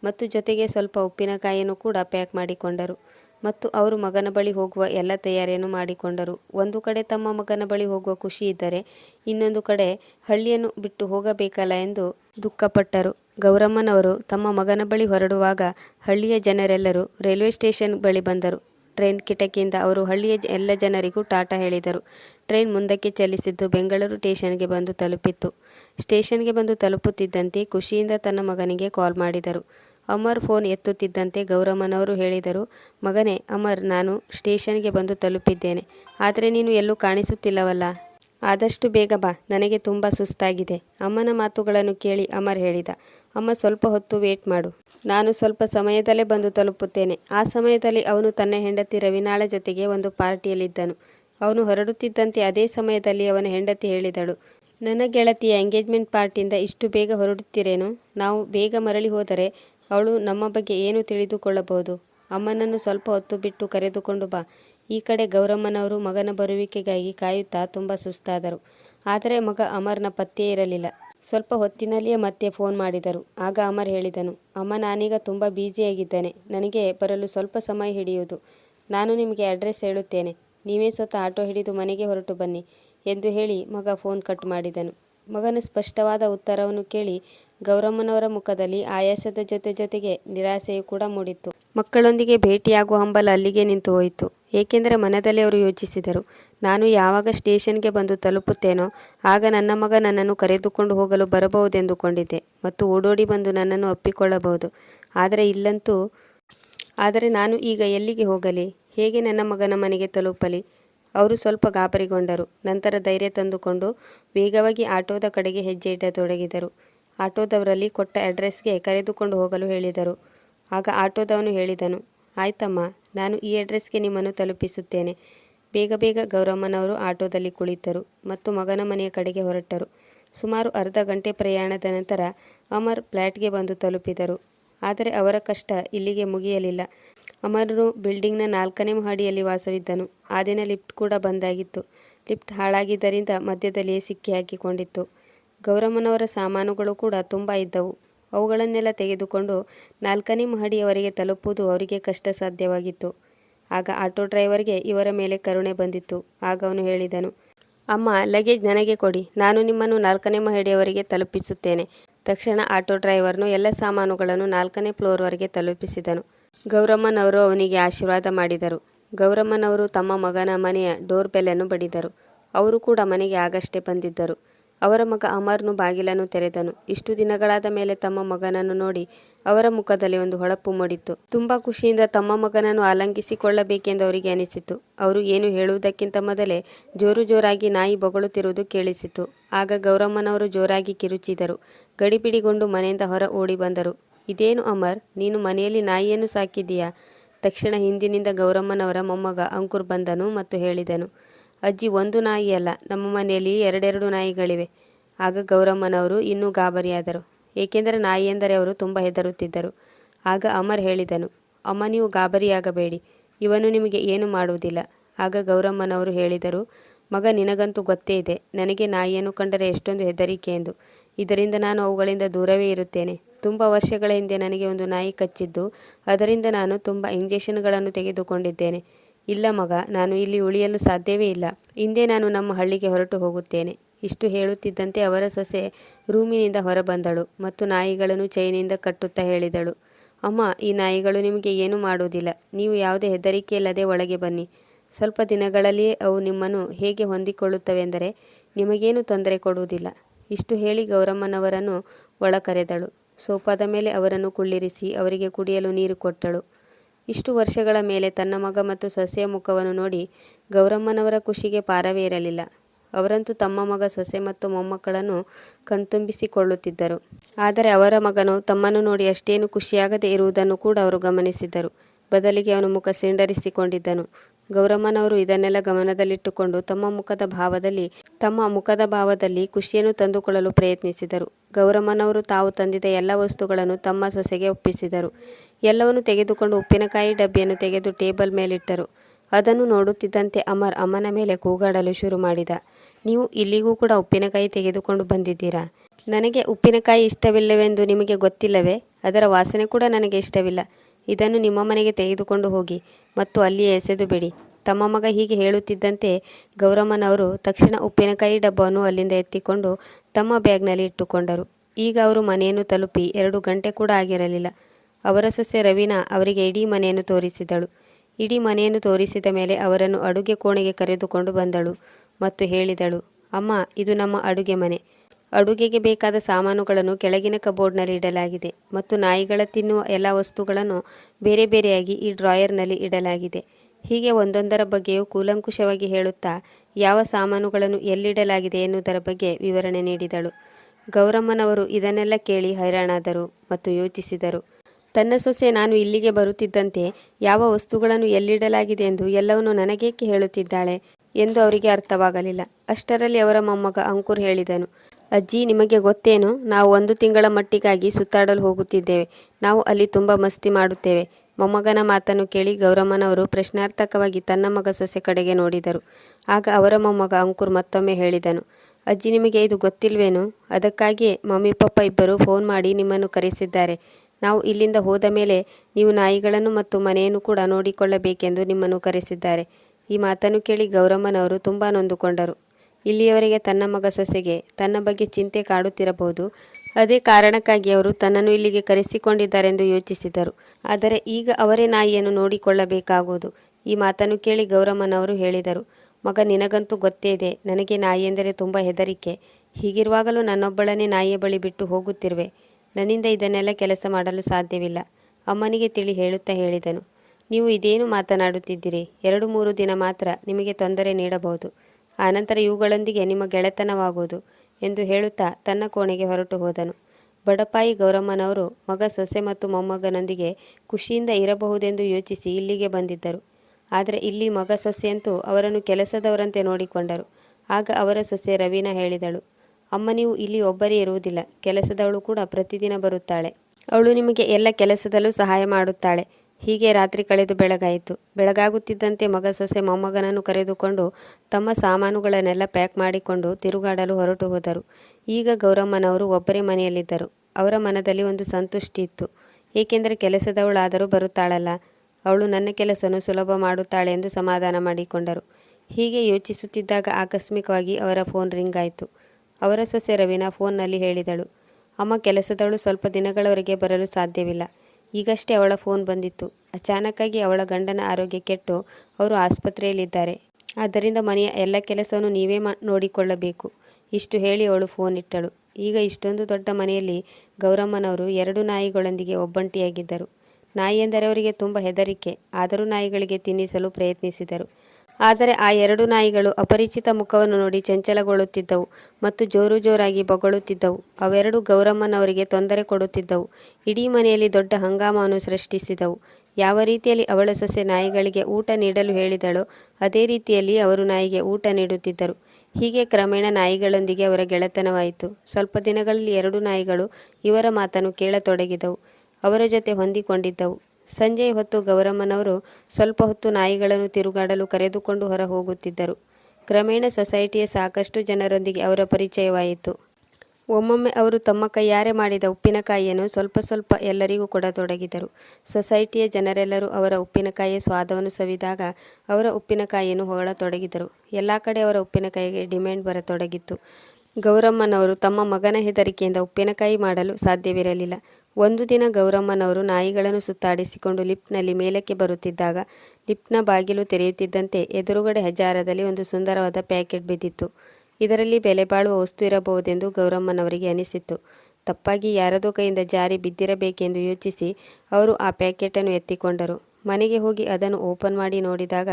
ಮತ್ತು ಜೊತೆಗೆ ಸ್ವಲ್ಪ ಉಪ್ಪಿನಕಾಯಿಯನ್ನು ಕೂಡ ಪ್ಯಾಕ್ ಮಾಡಿಕೊಂಡರು. ಮತ್ತು ಅವರು ಮಗನ ಬಳಿ ಹೋಗುವ ಎಲ್ಲ ತಯಾರಿಯನ್ನು ಮಾಡಿಕೊಂಡರು. ಒಂದು ಕಡೆ ತಮ್ಮ ಮಗನ ಬಳಿ ಹೋಗುವ ಖುಷಿ ಇದ್ದರೆ, ಇನ್ನೊಂದು ಕಡೆ ಹಳ್ಳಿಯನ್ನು ಬಿಟ್ಟು ಹೋಗಬೇಕಲ್ಲ ಎಂದು ದುಃಖಪಟ್ಟರು. ಗೌರಮ್ಮನವರು ತಮ್ಮ ಮಗನ ಬಳಿ ಹೊರಡುವಾಗ ಹಳ್ಳಿಯ ಜನರೆಲ್ಲರೂ ರೈಲ್ವೆ ಸ್ಟೇಷನ್ ಬಳಿ ಬಂದರು. ಟ್ರೈನ್ ಕಿಟಕಿಯಿಂದ ಅವರು ಹಳ್ಳಿಯ ಎಲ್ಲ ಜನರಿಗೂ ಟಾಟಾ ಹೇಳಿದರು. ಟ್ರೈನ್ ಮುಂದಕ್ಕೆ ಚಲಿಸಿದ್ದು ಬೆಂಗಳೂರು ಸ್ಟೇಷನ್ಗೆ ಬಂದು ತಲುಪಿತ್ತು. ಸ್ಟೇಷನ್ಗೆ ಬಂದು ತಲುಪುತ್ತಿದ್ದಂತೆ ಖುಷಿಯಿಂದ ತನ್ನ ಮಗನಿಗೆ ಕಾಲ್ ಮಾಡಿದರು. ಅಮರ್ ಫೋನ್ ಎತ್ತುತ್ತಿದ್ದಂತೆ ಗೌರಮ್ಮನವರು ಹೇಳಿದರು, ಮಗನೇ, ಅಮರ್, ನಾನು ಸ್ಟೇಷನ್ಗೆ ಬಂದು ತಲುಪಿದ್ದೇನೆ. ಆದರೆ ನೀನು ಎಲ್ಲೂ ಕಾಣಿಸುತ್ತಿಲ್ಲವಲ್ಲ. ಆದಷ್ಟು ಬೇಗ ಬಾ, ನನಗೆ ತುಂಬ ಸುಸ್ತಾಗಿದೆ. ಅಮ್ಮನ ಮಾತುಗಳನ್ನು ಕೇಳಿ ಅಮರ್ ಹೇಳಿದ. ಅಮ್ಮ, ಸ್ವಲ್ಪ ಹೊತ್ತು ವೇಟ್ ಮಾಡು. ನಾನು ಸ್ವಲ್ಪ ಸಮಯದಲ್ಲೇ ಬಂದು ತಲುಪುತ್ತೇನೆ. ಆ ಸಮಯದಲ್ಲಿ ಅವನು ತನ್ನ ಹೆಂಡತಿ ರವಿನಾಳ ಜೊತೆಗೆ ಒಂದು ಪಾರ್ಟಿಯಲ್ಲಿದ್ದನು. ಅವನು ಹೊರಡುತ್ತಿದ್ದಂತೆ ಅದೇ ಸಮಯದಲ್ಲಿ ಅವನ ಹೆಂಡತಿ ಹೇಳಿದಳು, ನನ್ನ ಗೆಳತಿಯ ಎಂಗೇಜ್ಮೆಂಟ್ ಪಾರ್ಟಿಯಿಂದ ಇಷ್ಟು ಬೇಗ ಹೊರಡುತ್ತಿರೇನು? ನಾವು ಬೇಗ ಮರಳಿ ಹೋದರೆ ಅವಳು ನಮ್ಮ ಬಗ್ಗೆ ಏನು ತಿಳಿದುಕೊಳ್ಳಬಹುದು? ಅಮ್ಮನನ್ನು ಸ್ವಲ್ಪ ಹೊತ್ತು ಬಿಟ್ಟು ಕರೆದುಕೊಂಡು ಬಾ. ಈ ಕಡೆ ಗೌರಮ್ಮನವರು ಮಗನ ಬರುವಿಕೆಗಾಗಿ ಕಾಯುತ್ತಾ ತುಂಬ ಸುಸ್ತಾದರು. ಆದರೆ ಮಗ ಅಮರ್ನ ಪತ್ತೆ ಇರಲಿಲ್ಲ. ಸ್ವಲ್ಪ ಹೊತ್ತಿನಲ್ಲಿಯೇ ಮತ್ತೆ ಫೋನ್ ಮಾಡಿದರು. ಆಗ ಅಮರ್ ಹೇಳಿದನು, ಅಮ್ಮ, ನಾನೀಗ ತುಂಬ ಬ್ಯುಸಿಯಾಗಿದ್ದೇನೆ ನನಗೆ ಬರಲು ಸ್ವಲ್ಪ ಸಮಯ ಹಿಡಿಯುವುದು. ನಾನು ನಿಮಗೆ ಅಡ್ರೆಸ್ ಹೇಳುತ್ತೇನೆ. ನೀವೇ ಸ್ವತಃ ಆಟೋ ಹಿಡಿದು ಮನೆಗೆ ಹೊರಟು ಬನ್ನಿ ಎಂದು ಹೇಳಿ ಮಗ ಫೋನ್ ಕಟ್ ಮಾಡಿದನು. ಮಗನ ಸ್ಪಷ್ಟವಾದ ಉತ್ತರವನ್ನು ಕೇಳಿ ಗೌರಮ್ಮನವರ ಮುಖದಲ್ಲಿ ಆಯಾಸದ ಜೊತೆ ಜೊತೆಗೆ ನಿರಾಸೆಯೂ ಕೂಡ ಮೂಡಿತ್ತು. ಮಕ್ಕಳೊಂದಿಗೆ ಭೇಟಿಯಾಗುವ ಹಂಬಲ ಅಲ್ಲಿಗೆ ನಿಂತು ಹೋಯಿತು. ಏಕೆಂದರೆ ಮನದಲ್ಲಿ ಅವರು ಯೋಚಿಸಿದರು, ನಾನು ಯಾವಾಗ ಸ್ಟೇಷನ್ಗೆ ಬಂದು ತಲುಪುತ್ತೇನೋ, ಆಗ ನನ್ನ ಮಗ ನನ್ನನ್ನು ಕರೆದುಕೊಂಡು ಹೋಗಲು ಬರಬಹುದೆಂದುಕೊಂಡಿದ್ದೆ ಮತ್ತು ಓಡೋಡಿ ಬಂದು ನನ್ನನ್ನು ಅಪ್ಪಿಕೊಳ್ಳಬಹುದು ಆದರೆ ಇಲ್ಲಂತೂ, ಆದರೆ ನಾನು ಈಗ ಎಲ್ಲಿಗೆ ಹೋಗಲಿ? ಹೇಗೆ ನನ್ನ ಮಗನ ಮನೆಗೆ ತಲುಪಲಿ? ಅವರು ಸ್ವಲ್ಪ ಗಾಬರಿಗೊಂಡರು. ನಂತರ ಧೈರ್ಯ ತಂದುಕೊಂಡು ವೇಗವಾಗಿ ಆಟೋದ ಕಡೆಗೆ ಹೆಜ್ಜೆ ಇಡತೊಡಗಿದರು. ಆಟೋದವರಲ್ಲಿ ಕೊಟ್ಟ ಅಡ್ರೆಸ್ಗೆ ಕರೆದುಕೊಂಡು ಹೋಗಲು ಹೇಳಿದರು. ಆಗ ಆಟೋದವನು ಹೇಳಿದನು, ಆಯ್ತಮ್ಮ, ನಾನು ಈ ಅಡ್ರೆಸ್ಗೆ ನಿಮ್ಮನ್ನು ತಲುಪಿಸುತ್ತೇನೆ. ಬೇಗ ಬೇಗ ಗೌರಮ್ಮನವರು ಆಟೋದಲ್ಲಿ ಕುಳಿತರು ಮತ್ತು ಮಗನ ಮನೆಯ ಕಡೆಗೆ ಹೊರಟರು. ಸುಮಾರು ಅರ್ಧ ಗಂಟೆ ಪ್ರಯಾಣದ ನಂತರ ಅಮರ್ ಫ್ಲ್ಯಾಟ್ಗೆ ಬಂದು ತಲುಪಿದರು. ಆದರೆ ಅವರ ಕಷ್ಟ ಇಲ್ಲಿಗೆ ಮುಗಿಯಲಿಲ್ಲ. ಅಮರನು ಬಿಲ್ಡಿಂಗ್ನ ನಾಲ್ಕನೇ ಮಹಡಿಯಲ್ಲಿ ವಾಸವಿದ್ದನು. ಆ ದಿನ ಲಿಫ್ಟ್ ಕೂಡ ಬಂದಾಗಿತ್ತು ಲಿಫ್ಟ್ ಹಾಳಾಗಿದ್ದರಿಂದ ಮಧ್ಯದಲ್ಲಿಯೇ ಸಿಕ್ಕಿ ಹಾಕಿಕೊಂಡಿತ್ತು ಗೌರಮ್ಮನವರ ಸಾಮಾನುಗಳು ಕೂಡ ತುಂಬ ಇದ್ದವು. ಅವುಗಳನ್ನೆಲ್ಲ ತೆಗೆದುಕೊಂಡು ನಾಲ್ಕನೇ ಮಹಡಿಯವರೆಗೆ ತಲುಪುವುದು ಅವರಿಗೆ ಕಷ್ಟ ಸಾಧ್ಯವಾಗಿತ್ತು ಆಗ ಆಟೋ ಡ್ರೈವರ್ಗೆ ಇವರ ಮೇಲೆ ಕರುಣೆ ಬಂದಿತ್ತು. ಆಗ ಅವನು ಹೇಳಿದನು, ಅಮ್ಮ, ಲಗೇಜ್ ನನಗೆ ಕೊಡಿ. ನಾನು ನಿಮ್ಮನ್ನು ನಾಲ್ಕನೇ ಮಹಡಿಯವರೆಗೆ ತಲುಪಿಸುತ್ತೇನೆ. ತಕ್ಷಣ ಆಟೋ ಡ್ರೈವರ್ನು ಎಲ್ಲ ಸಾಮಾನುಗಳನ್ನು ನಾಲ್ಕನೇ ಫ್ಲೋರ್ವರೆಗೆ ತಲುಪಿಸಿದನು. ಗೌರಮ್ಮನವರು ಅವನಿಗೆ ಆಶೀರ್ವಾದ ಮಾಡಿದರು. ಗೌರಮ್ಮನವರು ತಮ್ಮ ಮಗನ ಮನೆಯ ಡೋರ್ ಬೆಲ್ಲನ್ನು ಬಡಿದರು. ಅವರು ಕೂಡ ಮನೆಗೆ ಆಗಷ್ಟೇ ಬಂದಿದ್ದರು. ಅವರ ಮಗ ಅಮರ್ನು ಬಾಗಿಲನ್ನು ತೆರೆದನು. ಇಷ್ಟು ದಿನಗಳಾದ ಮೇಲೆ ತಮ್ಮ ಮಗನನ್ನು ನೋಡಿ ಅವರ ಮುಖದಲ್ಲಿ ಒಂದು ಹೊಳಪು ಮೂಡಿತ್ತು ತುಂಬಾ ಖುಷಿಯಿಂದ ತಮ್ಮ ಮಗನನ್ನು ಆಲಂಗಿಸಿಕೊಳ್ಳಬೇಕೆಂದು ಅವರಿಗೆ ಅನಿಸಿತು. ಅವರು ಏನು ಹೇಳುವುದಕ್ಕಿಂತ ಮೊದಲೇ ಜೋರು ಜೋರಾಗಿ ನಾಯಿ ಬೊಗಳುತ್ತಿರುವುದು ಕೇಳಿಸಿತು. ಆಗ ಗೌರಮ್ಮನವರು ಜೋರಾಗಿ ಕಿರುಚಿದರು. ಗಡಿಬಿಡಿಗೊಂಡು ಮನೆಯಿಂದ ಹೊರ ಓಡಿ ಬಂದರು. ಇದೇನು ಅಮರ್, ನೀನು ಮನೆಯಲ್ಲಿ ನಾಯಿಯನ್ನು ಸಾಕಿದೀಯಾ ತಕ್ಷಣ ಹಿಂದಿನಿಂದ ಗೌರಮ್ಮನವರ ಮೊಮ್ಮಗ ಅಂಕುರ್ ಬಂದನು ಮತ್ತು ಹೇಳಿದನು. ಅಜ್ಜಿ ಒಂದು ನಾಯಿ ಅಲ್ಲ, ನಮ್ಮ ಮನೆಯಲ್ಲಿ ಎರಡೆರಡು ನಾಯಿಗಳಿವೆ. ಆಗ ಗೌರಮ್ಮನವರು ಇನ್ನೂ ಗಾಬರಿಯಾದರು. ಏಕೆಂದರೆ ನಾಯಿ ಎಂದರೆ ಅವರು ತುಂಬ ಹೆದರುತ್ತಿದ್ದರು. ಆಗ ಅಮರ್ ಹೇಳಿದನು, ಅಮ್ಮ, ನೀವು ಗಾಬರಿಯಾಗಬೇಡಿ. ಇವನು ನಿಮಗೆ ಏನು ಮಾಡುವುದಿಲ್ಲ. ಆಗ ಗೌರಮ್ಮನವರು ಹೇಳಿದರು, ಮಗ, ನಿನಗಂತೂ ಗೊತ್ತೇ ಇದೆ. ನನಗೆ ನಾಯಿಯನ್ನು ಕಂಡರೆ ಎಷ್ಟೊಂದು ಹೆದರಿಕೆ ಎಂದು. ಇದರಿಂದ ನಾನು ಅವುಗಳಿಂದ ದೂರವೇ ಇರುತ್ತೇನೆ. ತುಂಬ ವರ್ಷಗಳ ಹಿಂದೆ ನನಗೆ ಒಂದು ನಾಯಿ ಕಚ್ಚಿದ್ದು. ಅದರಿಂದ ನಾನು ತುಂಬ ಇಂಜೆಕ್ಷನ್ಗಳನ್ನು ತೆಗೆದುಕೊಂಡಿದ್ದೇನೆ. ಇಲ್ಲ ಮಗ, ನಾನು ಇಲ್ಲಿ ಉಳಿಯಲು ಸಾಧ್ಯವೇ ಇಲ್ಲ. ಹಿಂದೆ ನಾನು ನಮ್ಮ ಹಳ್ಳಿಗೆ ಹೊರಟು ಹೋಗುತ್ತೇನೆ. ಇಷ್ಟು ಹೇಳುತ್ತಿದ್ದಂತೆ ಅವರ ಸೊಸೆ ರೂಮಿನಿಂದ ಹೊರಬಂದಳು ಮತ್ತು ನಾಯಿಗಳನ್ನು ಚೈನಿಂದ ಕಟ್ಟುತ್ತಾ ಹೇಳಿದಳು, ಅಮ್ಮ, ಈ ನಾಯಿಗಳು ನಿಮಗೆ ಏನು ಮಾಡುವುದಿಲ್ಲ. ನೀವು ಯಾವುದೇ ಹೆದರಿಕೆ ಇಲ್ಲದೆ ಒಳಗೆ ಬನ್ನಿ. ಸ್ವಲ್ಪ ದಿನಗಳಲ್ಲಿಯೇ ಅವು ನಿಮ್ಮನ್ನು ಹೇಗೆ ಹೊಂದಿಕೊಳ್ಳುತ್ತವೆಂದರೆ ನಿಮಗೇನು ತೊಂದರೆ ಕೊಡುವುದಿಲ್ಲ ಇಷ್ಟು ಹೇಳಿ ಗೌರಮ್ಮನವರನ್ನು ಒಳ ಕರೆದಳು ಸೋಫಾದ ಮೇಲೆ ಅವರನ್ನು ಕುಳ್ಳಿರಿಸಿ ಅವರಿಗೆ ಕುಡಿಯಲು ನೀರು ಕೊಟ್ಟಳು. ಇಷ್ಟು ವರ್ಷಗಳ ಮೇಲೆ ತನ್ನ ಮಗ ಮತ್ತು ಸೊಸೆಯ ಮುಖವನ್ನು ನೋಡಿ ಗೌರಮ್ಮನವರ ಖುಷಿಗೆ ಪಾರವೇ ಇರಲಿಲ್ಲ ಅವರಂತೂ ತಮ್ಮ ಮಗ, ಸೊಸೆ ಮತ್ತು ಮೊಮ್ಮಕ್ಕಳನ್ನು ಕಣ್ತುಂಬಿಸಿಕೊಳ್ಳುತ್ತಿದ್ದರು. ಆದರೆ ಅವರ ಮಗನು ತಮ್ಮನ್ನು ನೋಡಿ ಅಷ್ಟೇನು ಖುಷಿಯಾಗದೆ ಇರುವುದನ್ನು ಕೂಡ ಅವರು ಗಮನಿಸಿದ್ದರು. ಬದಲಿಗೆ ಅವನು ಮುಖ ಸಿಂಡರಿಸಿಕೊಂಡಿದ್ದನು. ಗೌರಮ್ಮನವರು ಇದನ್ನೆಲ್ಲ ಗಮನದಲ್ಲಿಟ್ಟುಕೊಂಡು ತಮ್ಮ ಮುಖದ ಭಾವದಲ್ಲಿ, ತಮ್ಮ ಮುಖದ ಭಾವದಲ್ಲಿ ಖುಷಿಯನ್ನು ತಂದುಕೊಳ್ಳಲು ಪ್ರಯತ್ನಿಸಿದರು. ಗೌರಮ್ಮನವರು ತಾವು ತಂದಿದ್ದ ಎಲ್ಲ ವಸ್ತುಗಳನ್ನು ತಮ್ಮ ಸೊಸೆಗೆ ಒಪ್ಪಿಸಿದರು. ಎಲ್ಲವನ್ನು ತೆಗೆದುಕೊಂಡು ಉಪ್ಪಿನಕಾಯಿ ಡಬ್ಬಿಯನ್ನು ತೆಗೆದು ಟೇಬಲ್ ಮೇಲಿಟ್ಟರು. ಅದನ್ನು ನೋಡುತ್ತಿದ್ದಂತೆ ಅಮರ್ ಅಮ್ಮನ ಮೇಲೆ ಕೂಗಾಡಲು ಶುರು ಮಾಡಿದ. ನೀವು ಇಲ್ಲಿಗೂ ಕೂಡ ಉಪ್ಪಿನಕಾಯಿ ತೆಗೆದುಕೊಂಡು ಬಂದಿದ್ದೀರಾ? ನನಗೆ ಉಪ್ಪಿನಕಾಯಿ ಇಷ್ಟವಿಲ್ಲವೆಂದು ನಿಮಗೆ ಗೊತ್ತಿಲ್ಲವೇ? ಅದರ ವಾಸನೆ ಕೂಡ ನನಗೆ ಇಷ್ಟವಿಲ್ಲ. ಇದನ್ನು ನಿಮ್ಮ ಮನೆಗೆ ತೆಗೆದುಕೊಂಡು ಹೋಗಿ ಮತ್ತು ಅಲ್ಲಿಯೇ ಎಸೆದು ಬಿಡಿ. ತಮ್ಮ ಮಗ ಹೀಗೆ ಹೇಳುತ್ತಿದ್ದಂತೆ ಗೌರಮ್ಮನವರು ತಕ್ಷಣ ಉಪ್ಪಿನಕಾಯಿ ಡಬ್ಬವನ್ನು ಅಲ್ಲಿಂದ ಎತ್ತಿಕೊಂಡು ತಮ್ಮ ಬ್ಯಾಗ್ನಲ್ಲಿ ಇಟ್ಟುಕೊಂಡರು. ಈಗ ಅವರು ಮನೆಯನ್ನು ತಲುಪಿ ಎರಡು ಗಂಟೆ ಕೂಡ ಆಗಿರಲಿಲ್ಲ. ಅವರ ಸೊಸೆ ರವೀನಾ ಅವರಿಗೆ ಇಡೀ ಮನೆಯನ್ನು ತೋರಿಸಿದಳು. ಇಡೀ ಮನೆಯನ್ನು ತೋರಿಸಿದ ಮೇಲೆ ಅವರನ್ನು ಅಡುಗೆ ಕೋಣೆಗೆ ಕರೆದುಕೊಂಡು ಬಂದಳು ಮತ್ತು ಹೇಳಿದಳು, ಅಮ್ಮ, ಇದು ನಮ್ಮ ಅಡುಗೆ ಮನೆ. ಅಡುಗೆಗೆ ಬೇಕಾದ ಸಾಮಾನುಗಳನ್ನು ಕೆಳಗಿನ ಕಬೋರ್ಡ್ನಲ್ಲಿ ಇಡಲಾಗಿದೆ ಮತ್ತು ನಾಯಿಗಳ ತಿನ್ನುವ ಎಲ್ಲ ವಸ್ತುಗಳನ್ನು ಬೇರೆ ಬೇರೆಯಾಗಿ ಈ ಡ್ರಾಯರ್ನಲ್ಲಿ ಇಡಲಾಗಿದೆ. ಹೀಗೆ ಒಂದೊಂದರ ಬಗ್ಗೆಯೂ ಕೂಲಂಕುಷವಾಗಿ ಹೇಳುತ್ತಾ ಯಾವ ಸಾಮಾನುಗಳನ್ನು ಎಲ್ಲಿಡಲಾಗಿದೆ ಎನ್ನುವುದರ ಬಗ್ಗೆ ವಿವರಣೆ ನೀಡಿದಳು. ಗೌರಮ್ಮನವರು ಇದನ್ನೆಲ್ಲ ಕೇಳಿ ಹೈರಾಣಾದರು ಮತ್ತು ಯೋಚಿಸಿದರು. ತನ್ನ ಸೊಸೆ ನಾನು ಇಲ್ಲಿಗೆ ಬರುತ್ತಿದ್ದಂತೆ ಯಾವ ವಸ್ತುಗಳನ್ನು ಎಲ್ಲಿಡಲಾಗಿದೆ ಎಂದು ಎಲ್ಲವನ್ನೂ ನನಗೇಕೆ ಹೇಳುತ್ತಿದ್ದಾಳೆ ಎಂದು ಅವರಿಗೆ ಅರ್ಥವಾಗಲಿಲ್ಲ. ಅಷ್ಟರಲ್ಲಿ ಅವರ ಮೊಮ್ಮಗ ಅಂಕುರ್ ಹೇಳಿದನು, ಅಜ್ಜಿ, ನಿಮಗೆ ಗೊತ್ತೇನು? ನಾವು ಒಂದು ತಿಂಗಳ ಮಟ್ಟಿಗಾಗಿ ಸುತ್ತಾಡಲು ಹೋಗುತ್ತಿದ್ದೇವೆ. ನಾವು ಅಲ್ಲಿ ತುಂಬ ಮಸ್ತಿ ಮಾಡುತ್ತೇವೆ. ಮೊಮ್ಮಗನ ಮಾತನ್ನು ಕೇಳಿ ಗೌರಮ್ಮನವರು ಪ್ರಶ್ನಾರ್ಥಕವಾಗಿ ತನ್ನ ಮಗ ಸೊಸೆ ಕಡೆಗೆ ನೋಡಿದರು. ಆಗ ಅವರ ಮೊಮ್ಮಗ ಅಂಕುರ್ ಮತ್ತೊಮ್ಮೆ ಹೇಳಿದನು, ಅಜ್ಜಿ, ನಿಮಗೆ ಇದು ಗೊತ್ತಿಲ್ವೇನು? ಅದಕ್ಕಾಗಿಯೇ ಮಮ್ಮಿ, ಪಪ್ಪ ಇಬ್ಬರು ಫೋನ್ ಮಾಡಿ ನಿಮ್ಮನ್ನು ಕರೆಸಿದ್ದಾರೆ. ನಾವು ಇಲ್ಲಿಂದ ಹೋದ ಮೇಲೆ ನೀವು ನಾಯಿಗಳನ್ನು ಮತ್ತು ಮನೆಯನ್ನು ಕೂಡ ನೋಡಿಕೊಳ್ಳಬೇಕೆಂದು ನಿಮ್ಮನ್ನು ಕರೆಸಿದ್ದಾರೆ. ಈ ಮಾತನ್ನು ಕೇಳಿ ಗೌರಮ್ಮನವರು ತುಂಬ ನೊಂದುಕೊಂಡರು. ಇಲ್ಲಿಯವರೆಗೆ ತನ್ನ ಮಗ ಸೊಸೆಗೆ ತನ್ನ ಬಗ್ಗೆ ಚಿಂತೆ ಕಾಡುತ್ತಿರಬಹುದು. ಅದೇ ಕಾರಣಕ್ಕಾಗಿ ಅವರು ತನ್ನನ್ನು ಇಲ್ಲಿಗೆ ಕರೆಸಿಕೊಂಡಿದ್ದಾರೆಂದು ಯೋಚಿಸಿದರು. ಆದರೆ ಈಗ ಅವರೇ ನಾಯಿಯನ್ನು ನೋಡಿಕೊಳ್ಳಬೇಕಾಗುವುದು. ಈ ಮಾತನ್ನು ಕೇಳಿ ಗೌರಮ್ಮನವರು ಹೇಳಿದರು, ಮಗ, ನಿನಗಂತೂ ಗೊತ್ತೇ ಇದೆ, ನನಗೆ ನಾಯಿ ಎಂದರೆ ತುಂಬ ಹೆದರಿಕೆ. ಹೀಗಿರುವಾಗಲೂ ನನ್ನೊಬ್ಬಳನ್ನೇ ನಾಯಿಯ ಬಳಿ ಬಿಟ್ಟು ಹೋಗುತ್ತಿರುವೆ. ನನ್ನಿಂದ ಇದನ್ನೆಲ್ಲ ಕೆಲಸ ಮಾಡಲು ಸಾಧ್ಯವಿಲ್ಲ. ಅಮ್ಮನಿಗೆ ತಿಳಿ ಹೇಳುತ್ತಾ ಹೇಳಿದನು. ನೀವು ಇದೇನು ಮಾತನಾಡುತ್ತಿದ್ದೀರಿ? ಎರಡು ಮೂರು ದಿನ ಮಾತ್ರ ನಿಮಗೆ ತೊಂದರೆ ನೀಡಬಹುದು. ಆನಂತರ ಇವುಗಳೊಂದಿಗೆ ನಿಮ್ಮ ಗೆಳೆತನವಾಗುವುದು ಎಂದು ಹೇಳುತ್ತಾ ತನ್ನ ಕೋಣೆಗೆ ಹೊರಟು ಹೋದನು. ಬಡಪಾಯಿ ಗೌರಮ್ಮನವರು ಮಗ ಸೊಸೆ ಮತ್ತು ಮೊಮ್ಮಗನೊಂದಿಗೆ ಖುಷಿಯಿಂದ ಇರಬಹುದೆಂದು ಯೋಚಿಸಿ ಇಲ್ಲಿಗೆ ಬಂದಿದ್ದರು. ಆದರೆ ಇಲ್ಲಿ ಮಗ ಸೊಸೆಯಂತೂ ಅವರನ್ನು ಕೆಲಸದವರಂತೆ ನೋಡಿಕೊಂಡರು. ಆಗ ಅವರ ಸೊಸೆ ರವೀನಾ ಹೇಳಿದಳು. ಅಮ್ಮ ನೀವು ಇಲ್ಲಿ ಒಬ್ಬರೇ ಇರುವುದಿಲ್ಲ, ಕೆಲಸದವಳು ಕೂಡ ಪ್ರತಿದಿನ ಬರುತ್ತಾಳೆ. ಅವಳು ನಿಮಗೆ ಎಲ್ಲ ಕೆಲಸದಲ್ಲೂ ಸಹಾಯ ಮಾಡುತ್ತಾಳೆ. ಹೀಗೆ ರಾತ್ರಿ ಕಳೆದು ಬೆಳಗಾಯಿತು. ಬೆಳಗಾಗುತ್ತಿದ್ದಂತೆ ಮಗ ಸೊಸೆ ಮೊಮ್ಮಗನನ್ನು ಕರೆದುಕೊಂಡು ತಮ್ಮ ಸಾಮಾನುಗಳನ್ನೆಲ್ಲ ಪ್ಯಾಕ್ ಮಾಡಿಕೊಂಡು ತಿರುಗಾಡಲು ಹೊರಟು ಹೋದರು. ಈಗ ಗೌರಮ್ಮನವರು ಒಬ್ಬರೇ ಮನೆಯಲ್ಲಿದ್ದರು. ಅವರ ಮನದಲ್ಲಿ ಒಂದು ಸಂತುಷ್ಟಿ ಇತ್ತು. ಏಕೆಂದರೆ ಕೆಲಸದವಳಾದರೂ ಬರುತ್ತಾಳಲ್ಲ. ಅವಳು ನನ್ನ ಕೆಲಸವನ್ನು ಸುಲಭ ಮಾಡುತ್ತಾಳೆ ಎಂದು ಸಮಾಧಾನ ಮಾಡಿಕೊಂಡರು. ಹೀಗೆ ಯೋಚಿಸುತ್ತಿದ್ದಾಗ ಆಕಸ್ಮಿಕವಾಗಿ ಅವರ ಫೋನ್ ರಿಂಗ್ ಆಯಿತು. ಅವರ ಸೊಸೆ ರವೀನಾ ಫೋನ್ನಲ್ಲಿ ಹೇಳಿದಳು. ಅಮ್ಮ ಕೆಲಸದವಳು ಸ್ವಲ್ಪ ದಿನಗಳವರೆಗೆ ಬರಲು ಸಾಧ್ಯವಿಲ್ಲ. ಈಗಷ್ಟೇ ಅವಳ ಫೋನ್ ಬಂದಿತ್ತು. ಅಚಾನಕ್ಕಾಗಿ ಅವಳ ಗಂಡನ ಆರೋಗ್ಯ ಕೆಟ್ಟು ಅವರು ಆಸ್ಪತ್ರೆಯಲ್ಲಿದ್ದಾರೆ. ಆದ್ದರಿಂದ ಮನೆಯ ಎಲ್ಲ ಕೆಲಸವನ್ನು ನೀವೇ ನೋಡಿಕೊಳ್ಳಬೇಕು. ಇಷ್ಟು ಹೇಳಿ ಅವಳು ಫೋನ್ ಇಟ್ಟಳು. ಈಗ ಇಷ್ಟೊಂದು ದೊಡ್ಡ ಮನೆಯಲ್ಲಿ ಗೌರಮ್ಮನವರು ಎರಡು ನಾಯಿಗಳೊಂದಿಗೆ ಒಬ್ಬಂಟಿಯಾಗಿದ್ದರು. ನಾಯಿ ಎಂದರೆ ಅವರಿಗೆ ತುಂಬ ಹೆದರಿಕೆ. ಆದರೂ ನಾಯಿಗಳಿಗೆ ತಿನ್ನಿಸಲು ಪ್ರಯತ್ನಿಸಿದರು. ಆದರೆ ಆ ಎರಡು ನಾಯಿಗಳು ಅಪರಿಚಿತ ಮುಖವನ್ನು ನೋಡಿ ಚಂಚಲಗೊಳ್ಳುತ್ತಿದ್ದವು ಮತ್ತು ಜೋರು ಜೋರಾಗಿ ಬೊಗಳುತ್ತಿದ್ದವು. ಅವೆರಡು ಗೌರಮ್ಮನವರಿಗೆ ತೊಂದರೆ ಕೊಡುತ್ತಿದ್ದವು. ಇಡೀ ಮನೆಯಲ್ಲಿ ದೊಡ್ಡ ಹಂಗಾಮವನ್ನು ಸೃಷ್ಟಿಸಿದವು. ಯಾವ ರೀತಿಯಲ್ಲಿ ಅವಳ ಸೊಸೆ ನಾಯಿಗಳಿಗೆ ಊಟ ನೀಡಲು ಹೇಳಿದಳೋ ಅದೇ ರೀತಿಯಲ್ಲಿ ಅವರು ನಾಯಿಗೆ ಊಟ ನೀಡುತ್ತಿದ್ದರು. ಹೀಗೆ ಕ್ರಮೇಣ ನಾಯಿಗಳೊಂದಿಗೆ ಅವರ ಗೆಳೆತನವಾಯಿತು. ಸ್ವಲ್ಪ ದಿನಗಳಲ್ಲಿ ಎರಡು ನಾಯಿಗಳು ಇವರ ಮಾತನ್ನು ಕೇಳತೊಡಗಿದವು. ಅವರ ಜೊತೆ ಹೊಂದಿಕೊಂಡಿದ್ದವು. ಸಂಜೆಯ ಹೊತ್ತು ಗೌರಮ್ಮನವರು ಸ್ವಲ್ಪ ಹೊತ್ತು ನಾಯಿಗಳನ್ನು ತಿರುಗಾಡಲು ಕರೆದುಕೊಂಡು ಹೊರ ಹೋಗುತ್ತಿದ್ದರು ಕ್ರಮೇಣ ಸೊಸೈಟಿಯ ಸಾಕಷ್ಟು ಜನರೊಂದಿಗೆ ಅವರ ಪರಿಚಯವಾಯಿತು. ಒಮ್ಮೊಮ್ಮೆ ಅವರು ತಮ್ಮ ಕೈಯಾರೆ ಮಾಡಿದ ಉಪ್ಪಿನಕಾಯಿಯನ್ನು ಸ್ವಲ್ಪ ಸ್ವಲ್ಪ ಎಲ್ಲರಿಗೂ ಕೊಡತೊಡಗಿದರು. ಸೊಸೈಟಿಯ ಜನರೆಲ್ಲರೂ ಅವರ ಉಪ್ಪಿನಕಾಯಿಯ ಸ್ವಾದವನ್ನು ಸವಿದಾಗ ಅವರ ಉಪ್ಪಿನಕಾಯಿಯನ್ನು ಹೊಗಳತೊಡಗಿದರು. ಎಲ್ಲ ಕಡೆ ಅವರ ಉಪ್ಪಿನಕಾಯಿಗೆ ಡಿಮ್ಯಾಂಡ್ ಬರತೊಡಗಿತ್ತು. ಗೌರಮ್ಮನವರು ತಮ್ಮ ಮಗನ ಹೆದರಿಕೆಯಿಂದ ಉಪ್ಪಿನಕಾಯಿ ಮಾಡಲು ಸಾಧ್ಯವಿರಲಿಲ್ಲ. ಒಂದು ದಿನ ಗೌರಮ್ಮನವರು ನಾಯಿಗಳನ್ನು ಸುತ್ತಾಡಿಸಿಕೊಂಡು ಲಿಫ್ಟ್ನಲ್ಲಿ ಮೇಲಕ್ಕೆ ಬರುತ್ತಿದ್ದಾಗ ಲಿಫ್ಟ್ನ ಬಾಗಿಲು ತೆರೆಯುತ್ತಿದ್ದಂತೆ ಎದುರುಗಡೆ ಹಜಾರದಲ್ಲಿ ಒಂದು ಸುಂದರವಾದ ಪ್ಯಾಕೆಟ್ ಬಿದ್ದಿತ್ತು. ಇದರಲ್ಲಿ ಬೆಲೆ ಬಾಳುವ ವಸ್ತು ಇರಬಹುದೆಂದು ಗೌರಮ್ಮನವರಿಗೆ ಅನಿಸಿತ್ತು. ತಪ್ಪಾಗಿ ಯಾರದೋ ಕೈಯಿಂದ ಜಾರಿ ಬಿದ್ದಿರಬೇಕೆಂದು ಯೋಚಿಸಿ ಅವರು ಆ ಪ್ಯಾಕೆಟನ್ನು ಎತ್ತಿಕೊಂಡರು. ಮನೆಗೆ ಹೋಗಿ ಅದನ್ನು ಓಪನ್ ಮಾಡಿ ನೋಡಿದಾಗ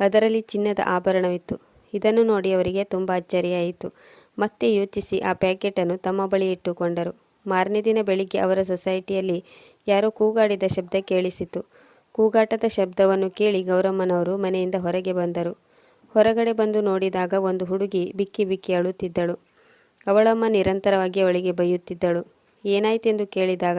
ಅದರಲ್ಲಿ ಚಿನ್ನದ ಆಭರಣವಿತ್ತು. ಇದನ್ನು ನೋಡಿ ಅವರಿಗೆ ತುಂಬ ಅಚ್ಚರಿಯಾಯಿತು. ಮತ್ತೆ ಯೋಚಿಸಿ ಆ ಪ್ಯಾಕೆಟನ್ನು ತಮ್ಮ ಬಳಿ ಇಟ್ಟುಕೊಂಡರು. ಮಾರನೇ ದಿನ ಬೆಳಿಗ್ಗೆ ಅವರ ಸೊಸೈಟಿಯಲ್ಲಿ ಯಾರೋ ಕೂಗಾಡಿದ ಶಬ್ದ ಕೇಳಿಸಿತು. ಕೂಗಾಟದ ಶಬ್ದವನ್ನು ಕೇಳಿ ಗೌರಮ್ಮನವರು ಮನೆಯಿಂದ ಹೊರಗೆ ಬಂದರು. ಹೊರಗಡೆ ಬಂದು ನೋಡಿದಾಗ ಒಂದು ಹುಡುಗಿ ಬಿಕ್ಕಿ ಬಿಕ್ಕಿ ಅಳುತ್ತಿದ್ದಳು. ಅವಳಮ್ಮ ನಿರಂತರವಾಗಿ ಅವಳಿಗೆ ಬೈಯುತ್ತಿದ್ದಳು. ಏನಾಯ್ತೆಂದು ಕೇಳಿದಾಗ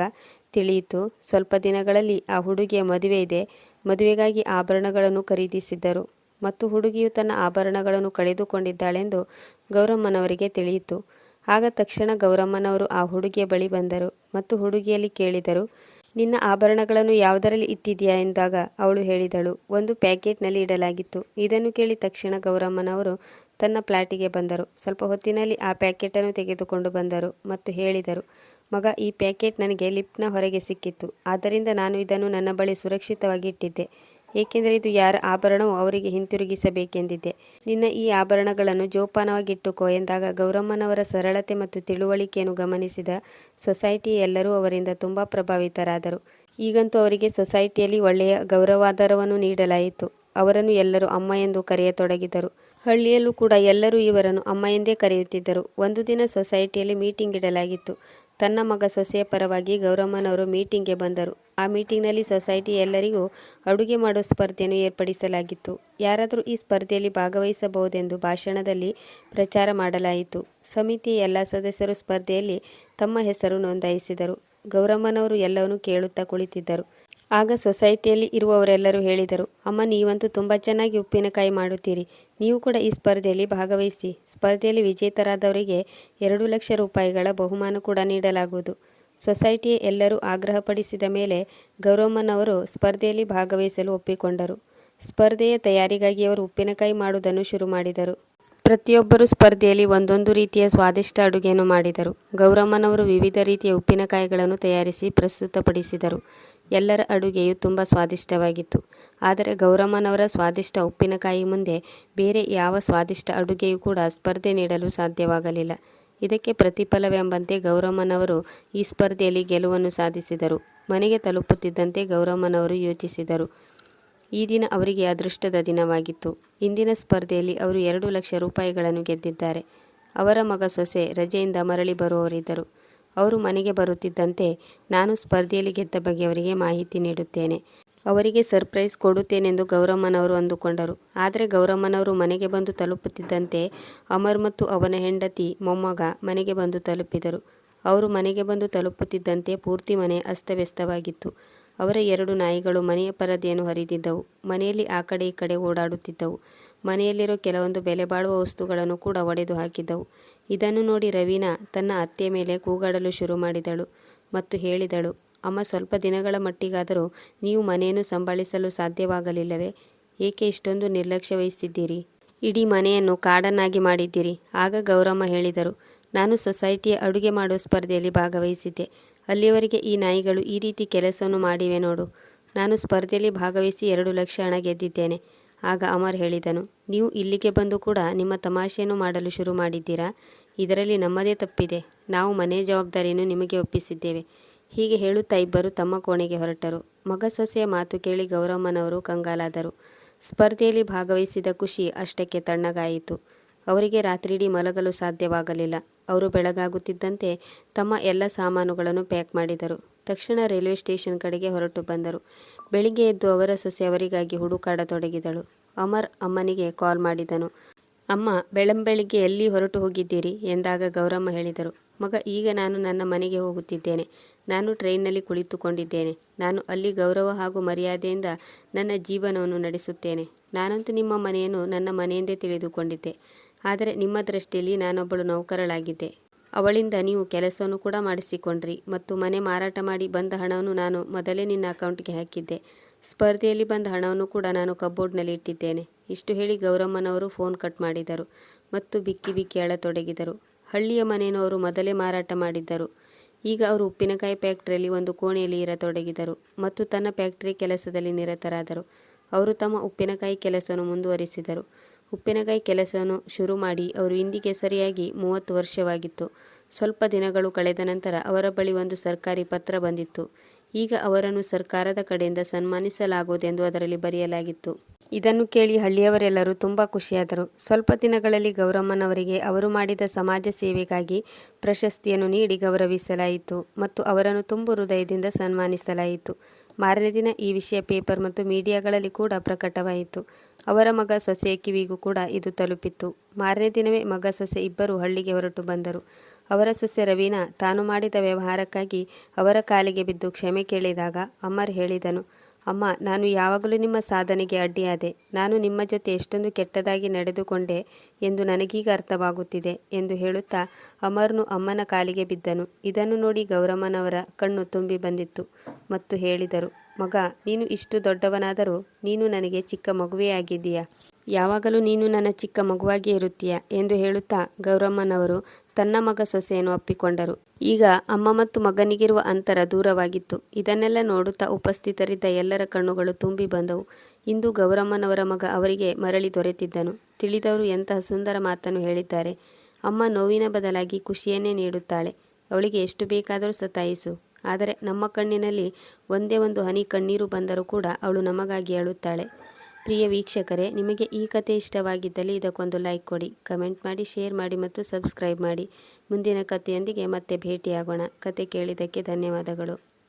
ತಿಳಿಯಿತು, ಸ್ವಲ್ಪ ದಿನಗಳಲ್ಲಿ ಆ ಹುಡುಗಿಯ ಮದುವೆ ಇದೆ, ಮದುವೆಗಾಗಿ ಆಭರಣಗಳನ್ನು ಖರೀದಿಸಿದ್ದರು ಮತ್ತು ಹುಡುಗಿಯು ತನ್ನ ಆಭರಣಗಳನ್ನು ಕಳೆದುಕೊಂಡಿದ್ದಾಳೆಂದು ಗೌರಮ್ಮನವರಿಗೆ ತಿಳಿಯಿತು. ಆಗ ತಕ್ಷಣ ಗೌರಮ್ಮನವರು ಆ ಹುಡುಗಿಯ ಬಳಿ ಬಂದರು ಮತ್ತು ಹುಡುಗಿಯಲ್ಲಿ ಕೇಳಿದರು, ನಿನ್ನ ಆಭರಣಗಳನ್ನು ಯಾವುದರಲ್ಲಿ ಇಟ್ಟಿದೆಯಾ ಎಂದಾಗ ಅವಳು ಹೇಳಿದಳು, ಒಂದು ಪ್ಯಾಕೆಟ್ನಲ್ಲಿ ಇಡಲಾಗಿತ್ತು. ಇದನ್ನು ಕೇಳಿ ತಕ್ಷಣ ಗೌರಮ್ಮನವರು ತನ್ನ ಪ್ಲಾಟಿಗೆ ಬಂದರು. ಸ್ವಲ್ಪ ಹೊತ್ತಿನಲ್ಲಿ ಆ ಪ್ಯಾಕೆಟನ್ನು ತೆಗೆದುಕೊಂಡು ಬಂದರು ಮತ್ತು ಹೇಳಿದರು, ಮಗ, ಈ ಪ್ಯಾಕೆಟ್ ನನಗೆ ಲಿಫ್ಟ್ನ ಹೊರಗೆ ಸಿಕ್ಕಿತ್ತು, ಆದ್ದರಿಂದ ನಾನು ಇದನ್ನು ನನ್ನ ಬಳಿ ಸುರಕ್ಷಿತವಾಗಿ ಇಟ್ಟಿದ್ದೆ. ಏಕೆಂದರೆ ಇದು ಯಾರ ಆಭರಣವು ಅವರಿಗೆ ಹಿಂತಿರುಗಿಸಬೇಕೆಂದಿದ್ದೆ ನಿನ್ನ ಈ ಆಭರಣಗಳನ್ನು ಜೋಪಾನವಾಗಿಟ್ಟುಕೋ ಎಂದಾಗ ಗೌರಮ್ಮನವರ ಸರಳತೆ ಮತ್ತು ತಿಳುವಳಿಕೆಯನ್ನು ಗಮನಿಸಿದ ಸೊಸೈಟಿ ಎಲ್ಲರೂ ಅವರಿಂದ ತುಂಬ ಪ್ರಭಾವಿತರಾದರು. ಈಗಂತೂ ಅವರಿಗೆ ಸೊಸೈಟಿಯಲ್ಲಿ ಒಳ್ಳೆಯ ಗೌರವಾಧಾರವನ್ನು ನೀಡಲಾಯಿತು. ಅವರನ್ನು ಎಲ್ಲರೂ ಅಮ್ಮ ಎಂದು ಕರೆಯತೊಡಗಿದರು. ಹಳ್ಳಿಯಲ್ಲೂ ಕೂಡ ಎಲ್ಲರೂ ಇವರನ್ನು ಅಮ್ಮ ಎಂದೇ ಕರೆಯುತ್ತಿದ್ದರು. ಒಂದು ದಿನ ಸೊಸೈಟಿಯಲ್ಲಿ ಮೀಟಿಂಗ್ ಇಡಲಾಗಿತ್ತು. ತನ್ನ ಮಗ ಸೊಸೆಯ ಪರವಾಗಿ ಗೌರಮ್ಮನವರು ಮೀಟಿಂಗ್ಗೆ ಬಂದರು. ಆ ಮೀಟಿಂಗ್ನಲ್ಲಿ ಸೊಸೈಟಿ ಎಲ್ಲರಿಗೂ ಅಡುಗೆ ಮಾಡುವ ಸ್ಪರ್ಧೆಯನ್ನು ಏರ್ಪಡಿಸಲಾಗಿತ್ತು. ಯಾರಾದರೂ ಈ ಸ್ಪರ್ಧೆಯಲ್ಲಿ ಭಾಗವಹಿಸಬಹುದೆಂದು ಭಾಷಣದಲ್ಲಿ ಪ್ರಚಾರ ಮಾಡಲಾಯಿತು. ಸಮಿತಿಯ ಎಲ್ಲ ಸದಸ್ಯರು ಸ್ಪರ್ಧೆಯಲ್ಲಿ ತಮ್ಮ ಹೆಸರು ನೋಂದಾಯಿಸಿದರು. ಗೌರಮ್ಮನವರು ಎಲ್ಲವನ್ನೂ ಕೇಳುತ್ತಾ ಕುಳಿತಿದ್ದರು. ಆಗ ಸೊಸೈಟಿಯಲ್ಲಿ ಇರುವವರೆಲ್ಲರೂ ಹೇಳಿದರು, ಅಮ್ಮ, ನೀವಂತೂ ತುಂಬ ಚೆನ್ನಾಗಿ ಉಪ್ಪಿನಕಾಯಿ ಮಾಡುತ್ತೀರಿ. ನೀವು ಕೂಡ ಈ ಸ್ಪರ್ಧೆಯಲ್ಲಿ ಭಾಗವಹಿಸಿ. ಸ್ಪರ್ಧೆಯಲ್ಲಿ ವಿಜೇತರಾದವರಿಗೆ ಎರಡು ಲಕ್ಷ ರೂಪಾಯಿಗಳ ಬಹುಮಾನ ಕೂಡ ನೀಡಲಾಗುವುದು. ಸೊಸೈಟಿಯ ಎಲ್ಲರೂ ಆಗ್ರಹಪಡಿಸಿದ ಮೇಲೆ ಗೌರಮ್ಮನವರು ಸ್ಪರ್ಧೆಯಲ್ಲಿ ಭಾಗವಹಿಸಲು ಒಪ್ಪಿಕೊಂಡರು. ಸ್ಪರ್ಧೆಯ ತಯಾರಿಗಾಗಿ ಅವರು ಉಪ್ಪಿನಕಾಯಿ ಮಾಡುವುದನ್ನು ಶುರು ಮಾಡಿದರು. ಪ್ರತಿಯೊಬ್ಬರು ಸ್ಪರ್ಧೆಯಲ್ಲಿ ಒಂದೊಂದು ರೀತಿಯ ಸ್ವಾದಿಷ್ಟ ಅಡುಗೆಯನ್ನು ಮಾಡಿದರು. ಗೌರಮ್ಮನವರು ವಿವಿಧ ರೀತಿಯ ಉಪ್ಪಿನಕಾಯಿಗಳನ್ನು ತಯಾರಿಸಿ ಪ್ರಸ್ತುತಪಡಿಸಿದರು. ಎಲ್ಲರ ಅಡುಗೆಯು ತುಂಬ ಸ್ವಾದಿಷ್ಟವಾಗಿತ್ತು. ಆದರೆ ಗೌರಮ್ಮನವರ ಸ್ವಾದಿಷ್ಟ ಉಪ್ಪಿನಕಾಯಿ ಮುಂದೆ ಬೇರೆ ಯಾವ ಸ್ವಾದಿಷ್ಟ ಅಡುಗೆಯೂ ಕೂಡ ಸ್ಪರ್ಧೆ ನೀಡಲು ಸಾಧ್ಯವಾಗಲಿಲ್ಲ. ಇದಕ್ಕೆ ಪ್ರತಿಫಲವೆಂಬಂತೆ ಗೌರಮ್ಮನವರು ಈ ಸ್ಪರ್ಧೆಯಲ್ಲಿ ಗೆಲುವನ್ನು ಸಾಧಿಸಿದರು. ಮನೆಗೆ ತಲುಪುತ್ತಿದ್ದಂತೆ ಗೌರಮ್ಮನವರು ಯೋಚಿಸಿದರು. ಈ ದಿನ ಅವರಿಗೆ ಅದೃಷ್ಟದ ದಿನವಾಗಿತ್ತು. ಇಂದಿನ ಸ್ಪರ್ಧೆಯಲ್ಲಿ ಅವರು ಎರಡು ಲಕ್ಷ ರೂಪಾಯಿಗಳನ್ನು ಗೆದ್ದಿದ್ದಾರೆ. ಅವರ ಮಗ ಸೊಸೆ ರಜೆಯಿಂದ ಮರಳಿ ಬರುವವರಿದ್ದರು. ಅವರು ಮನೆಗೆ ಬರುತ್ತಿದ್ದಂತೆ ನಾನು ಸ್ಪರ್ಧೆಯಲ್ಲಿ ಗೆದ್ದ ಬಗ್ಗೆ ಅವರಿಗೆ ಮಾಹಿತಿ ನೀಡುತ್ತೇನೆ. ಅವರಿಗೆ ಸರ್ಪ್ರೈಸ್ ಕೊಡುತ್ತೇನೆಂದು ಗೌರಮ್ಮನವರು ಅಂದುಕೊಂಡರು. ಆದರೆ ಗೌರಮ್ಮನವರು ಮನೆಗೆ ಬಂದು ತಲುಪುತ್ತಿದ್ದಂತೆ ಅಮರ್ ಮತ್ತು ಅವನ ಹೆಂಡತಿ ಮೊಮ್ಮಗ ಮನೆಗೆ ಬಂದು ತಲುಪಿದರು. ಅವರು ಮನೆಗೆ ಬಂದು ತಲುಪುತ್ತಿದ್ದಂತೆ ಪೂರ್ತಿ ಮನೆ ಅಸ್ತವ್ಯಸ್ತವಾಗಿತ್ತು. ಅವರ ಎರಡು ನಾಯಿಗಳು ಮನೆಯ ಪರದೆಯನ್ನು ಹರಿದಿದ್ದವು. ಮನೆಯಲ್ಲಿ ಆ ಕಡೆ ಈ ಕಡೆ ಓಡಾಡುತ್ತಿದ್ದವು. ಮನೆಯಲ್ಲಿರೋ ಕೆಲವೊಂದು ಬೆಲೆ ಬಾಳುವ ವಸ್ತುಗಳನ್ನು ಕೂಡ ಒಡೆದು ಹಾಕಿದ್ದವು ಇದನ್ನು ನೋಡಿ ರವೀನಾ ತನ್ನ ಅತ್ತೆಯ ಮೇಲೆ ಕೂಗಾಡಲು ಶುರು ಮಾಡಿದಳು ಮತ್ತು ಹೇಳಿದಳು, ಅಮ್ಮ, ಸ್ವಲ್ಪ ದಿನಗಳ ಮಟ್ಟಿಗಾದರೂ ನೀವು ಮನೆಯನ್ನು ಸಂಭಾಳಿಸಲು ಸಾಧ್ಯವಾಗಲಿಲ್ಲವೇ? ಏಕೆ ಇಷ್ಟೊಂದು ನಿರ್ಲಕ್ಷ್ಯ ವಹಿಸಿದ್ದೀರಿ? ಇಡೀ ಮನೆಯನ್ನು ಕಾಡನ್ನಾಗಿ ಮಾಡಿದ್ದೀರಿ, ಆಗ ಗೌರಮ್ಮ ಹೇಳಿದರು. ನಾನು ಸೊಸೈಟಿಯ ಅಡುಗೆ ಮಾಡುವ ಸ್ಪರ್ಧೆಯಲ್ಲಿ ಭಾಗವಹಿಸಿದ್ದೆ. ಅಲ್ಲಿಯವರೆಗೆ ಈ ನಾಯಿಗಳು ಈ ರೀತಿ ಕೆಲಸವನ್ನು ಮಾಡಿವೆ ನೋಡು. ನಾನು ಸ್ಪರ್ಧೆಯಲ್ಲಿ ಭಾಗವಹಿಸಿ ಎರಡು ಲಕ್ಷ ಹಣ ಗೆದ್ದಿದ್ದೇನೆ. ಆಗ ಅಮರ್ ಹೇಳಿದನು, ನೀವು ಇಲ್ಲಿಗೆ ಬಂದು ಕೂಡ ನಿಮ್ಮ ತಮಾಷೆಯನ್ನು ಮಾಡಲು ಶುರು ಮಾಡಿದ್ದೀರಾ? ಇದರಲ್ಲಿ ನಮ್ಮದೇ ತಪ್ಪಿದೆ. ನಾವು ಮನೆ ಜವಾಬ್ದಾರಿಯನ್ನು ನಿಮಗೆ ಒಪ್ಪಿಸಿದ್ದೇವೆ. ಹೀಗೆ ಹೇಳುತ್ತಾ ಇಬ್ಬರು ತಮ್ಮ ಕೋಣೆಗೆ ಹೊರಟರು. ಮಗ ಸೊಸೆಯ ಮಾತು ಕೇಳಿ ಗೌರಮ್ಮನವರು ಕಂಗಾಲಾದರು. ಸ್ಪರ್ಧೆಯಲ್ಲಿ ಭಾಗವಹಿಸಿದ ಖುಷಿ ಅಷ್ಟಕ್ಕೆ ತಣ್ಣಗಾಯಿತು. ಅವರಿಗೆ ರಾತ್ರಿಯಿಡೀ ಮಲಗಲು ಸಾಧ್ಯವಾಗಲಿಲ್ಲ. ಅವರು ಬೆಳಗಾಗುತ್ತಿದ್ದಂತೆ ತಮ್ಮ ಎಲ್ಲ ಸಾಮಾನುಗಳನ್ನು ಪ್ಯಾಕ್ ಮಾಡಿದರು. ತಕ್ಷಣ ರೈಲ್ವೆ ಸ್ಟೇಷನ್ ಕಡೆಗೆ ಹೊರಟು ಬಂದರು. ಬೆಳಿಗ್ಗೆ ಎದ್ದು ಅವರ ಸೊಸೆ ಅವರಿಗಾಗಿ ಹುಡುಕಾಡತೊಡಗಿದಳು. ಅಮರ್ ಅಮ್ಮನಿಗೆ ಕಾಲ್ ಮಾಡಿದನು. ಅಮ್ಮ, ಬೆಳಂಬೆಳಿಗ್ಗೆ ಎಲ್ಲಿ ಹೊರಟು ಹೋಗಿದ್ದೀರಿ? ಎಂದಾಗ ಗೌರಮ್ಮ ಹೇಳಿದರು. ಮಗ, ಈಗ ನಾನು ನನ್ನ ಮನೆಗೆ ಹೋಗುತ್ತಿದ್ದೇನೆ. ನಾನು ಟ್ರೈನ್ನಲ್ಲಿ ಕುಳಿತುಕೊಂಡಿದ್ದೇನೆ. ನಾನು ಅಲ್ಲಿ ಗೌರವ ಹಾಗೂ ಮರ್ಯಾದೆಯಿಂದ ನನ್ನ ಜೀವನವನ್ನು ನಡೆಸುತ್ತೇನೆ. ನಾನಂತೂ ನಿಮ್ಮ ಮನೆಯನ್ನು ನನ್ನ ಮನೆಯೆಂದೇ ತಿಳಿದುಕೊಂಡಿದ್ದೆ. ಆದರೆ ನಿಮ್ಮ ದೃಷ್ಟಿಯಲ್ಲಿ ನಾನೊಬ್ಬಳು ನೌಕರಳಾಗಿದ್ದೆ. ಅವಳಿಂದ ನೀವು ಕೆಲಸವನ್ನು ಕೂಡ ಮಾಡಿಸಿಕೊಂಡ್ರಿ ಮತ್ತು ಮನೆ ಮಾರಾಟ ಮಾಡಿ ಬಂದ ಹಣವನ್ನು ನಾನು ಮೊದಲೇ ನಿನ್ನ ಅಕೌಂಟ್ಗೆ ಹಾಕಿದ್ದೆ. ಸ್ಪರ್ಧೆಯಲ್ಲಿ ಬಂದ ಹಣವನ್ನು ಕೂಡ ನಾನು ಕಬೋರ್ಡ್ನಲ್ಲಿ ಇಟ್ಟಿದ್ದೇನೆ. ಇಷ್ಟು ಹೇಳಿ ಗೌರಮ್ಮನವರು ಫೋನ್ ಕಟ್ ಮಾಡಿದರು ಮತ್ತು ಬಿಕ್ಕಿ ಬಿಕ್ಕಿ ಅಳತೊಡಗಿದರು. ಹಳ್ಳಿಯ ಮನೆಯನ್ನು ಅವರು ಮೊದಲೇ ಮಾರಾಟ ಮಾಡಿದ್ದರು. ಈಗ ಅವರು ಉಪ್ಪಿನಕಾಯಿ ಫ್ಯಾಕ್ಟರಿಯಲ್ಲಿ ಒಂದು ಕೋಣೆಯಲ್ಲಿ ಇರತೊಡಗಿದರು ಮತ್ತು ತನ್ನ ಫ್ಯಾಕ್ಟರಿ ಕೆಲಸದಲ್ಲಿ ನಿರತರಾದರು. ಅವರು ತಮ್ಮ ಉಪ್ಪಿನಕಾಯಿ ಕೆಲಸವನ್ನು ಮುಂದುವರಿಸಿದರು. ಉಪ್ಪಿನಕಾಯಿ ಕೆಲಸವನ್ನು ಶುರು ಮಾಡಿ ಅವರು ಇಂದಿಗೆ ಸರಿಯಾಗಿ ಮೂವತ್ತು ವರ್ಷವಾಗಿತ್ತು. ಸ್ವಲ್ಪ ದಿನಗಳು ಕಳೆದ ನಂತರ ಅವರ ಬಳಿ ಒಂದು ಸರ್ಕಾರಿ ಪತ್ರ ಬಂದಿತ್ತು. ಈಗ ಅವರನ್ನು ಸರ್ಕಾರದ ಕಡೆಯಿಂದ ಸನ್ಮಾನಿಸಲಾಗುವುದೆಂದು ಅದರಲ್ಲಿ ಬರೆಯಲಾಗಿತ್ತು. ಇದನ್ನು ಕೇಳಿ ಹಳ್ಳಿಯವರೆಲ್ಲರೂ ತುಂಬ ಖುಷಿಯಾದರು. ಸ್ವಲ್ಪ ದಿನಗಳಲ್ಲಿ ಗೌರಮ್ಮನವರಿಗೆ ಅವರು ಮಾಡಿದ ಸಮಾಜ ಸೇವೆಗಾಗಿ ಪ್ರಶಸ್ತಿಯನ್ನು ನೀಡಿ ಗೌರವಿಸಲಾಯಿತು ಮತ್ತು ಅವರನ್ನು ತುಂಬು ಹೃದಯದಿಂದ ಸನ್ಮಾನಿಸಲಾಯಿತು. ಮಾರನೇ ದಿನ ಈ ವಿಷಯ ಪೇಪರ್ ಮತ್ತು ಮೀಡಿಯಾಗಳಲ್ಲಿ ಕೂಡ ಪ್ರಕಟವಾಯಿತು. ಅವರ ಮಗ ಸೊಸೆಯ ಕಿವಿಗೂ ಕೂಡ ಇದು ತಲುಪಿತ್ತು. ಮಾರನೇ ದಿನವೇ ಮಗ ಸೊಸೆ ಇಬ್ಬರು ಹಳ್ಳಿಗೆ ಹೊರಟು ಬಂದರು. ಅವರ ಸೊಸೆ ರವೀನಾ ತಾನು ಮಾಡಿದ ವ್ಯವಹಾರಕ್ಕಾಗಿ ಅವರ ಕಾಲಿಗೆ ಬಿದ್ದು ಕ್ಷಮೆ ಕೇಳಿದಾಗ ಅಮರ್ ಹೇಳಿದನು ಅಮ್ಮ, ನಾನು ಯಾವಾಗಲೂ ನಿಮ್ಮ ಸಾಧನೆಗೆ ಅಡ್ಡಿಯಾದೆ. ನಾನು ನಿಮ್ಮ ಜೊತೆ ಎಷ್ಟೊಂದು ಕೆಟ್ಟದಾಗಿ ನಡೆದುಕೊಂಡೆ ಎಂದು ನನಗೀಗ ಅರ್ಥವಾಗುತ್ತಿದೆ ಎಂದು ಹೇಳುತ್ತಾ ಅಮರ್ನು ಅಮ್ಮನ ಕಾಲಿಗೆ ಬಿದ್ದನು. ಇದನ್ನು ನೋಡಿ ಗೌರಮ್ಮನವರ ಕಣ್ಣು ತುಂಬಿ ಬಂದಿತ್ತು ಮತ್ತು ಹೇಳಿದರು, ಮಗ, ನೀನು ಇಷ್ಟು ದೊಡ್ಡವನಾದರೂ ನೀನು ನನಗೆ ಚಿಕ್ಕ ಮಗುವೇ ಆಗಿದ್ದೀಯಾ? ಯಾವಾಗಲೂ ನೀನು ನನ್ನ ಚಿಕ್ಕ ಮಗುವಾಗಿಯೇ ಇರುತ್ತೀಯ? ಎಂದು ಹೇಳುತ್ತಾ ಗೌರಮ್ಮನವರು ತನ್ನ ಮಗ ಸೊಸೆಯನ್ನು ಒಪ್ಪಿಕೊಂಡರು. ಈಗ ಅಮ್ಮ ಮತ್ತು ಮಗನಿಗಿರುವ ಅಂತರ ದೂರವಾಗಿತ್ತು. ಇದನ್ನೆಲ್ಲ ನೋಡುತ್ತಾ ಉಪಸ್ಥಿತರಿದ್ದ ಎಲ್ಲರ ಕಣ್ಣುಗಳು ತುಂಬಿ ಬಂದವು. ಇಂದು ಗೌರಮ್ಮನವರ ಮಗ ಅವರಿಗೆ ಮರಳಿ ದೊರೆತಿದ್ದನು. ತಿಳಿದವರು ಎಂತಹ ಸುಂದರ ಮಾತನ್ನು ಹೇಳಿದ್ದಾರೆ. ಅಮ್ಮ ನೋವಿನ ಬದಲಾಗಿ ಖುಷಿಯನ್ನೇ ನೀಡುತ್ತಾಳೆ. ಅವಳಿಗೆ ಎಷ್ಟು ಬೇಕಾದರೂ ಸತಾಯಿಸು. ಆದರೆ ನಮ್ಮ ಕಣ್ಣಿನಲ್ಲಿ ಒಂದೇ ಒಂದು ಹನಿ ಕಣ್ಣೀರು ಬಂದರೂ ಕೂಡ ಅವಳು ನಮಗಾಗಿ ಅಳುತ್ತಾಳೆ. ಪ್ರಿಯ ವೀಕ್ಷಕರೇ, ನಿಮಗೆ ಈ ಕತೆ ಇಷ್ಟವಾಗಿದ್ದಲ್ಲಿ ಇದಕ್ಕೊಂದು ಲೈಕ್ ಕೊಡಿ ಕಮೆಂಟ್ ಮಾಡಿ ಶೇರ್ ಮಾಡಿ ಮತ್ತು ಸಬ್ಸ್ಕ್ರೈಬ್ ಮಾಡಿ. ಮುಂದಿನ ಕಥೆಯೊಂದಿಗೆ ಮತ್ತೆ ಭೇಟಿಯಾಗೋಣ. ಕತೆ ಕೇಳಿದ್ದಕ್ಕೆ ಧನ್ಯವಾದಗಳು.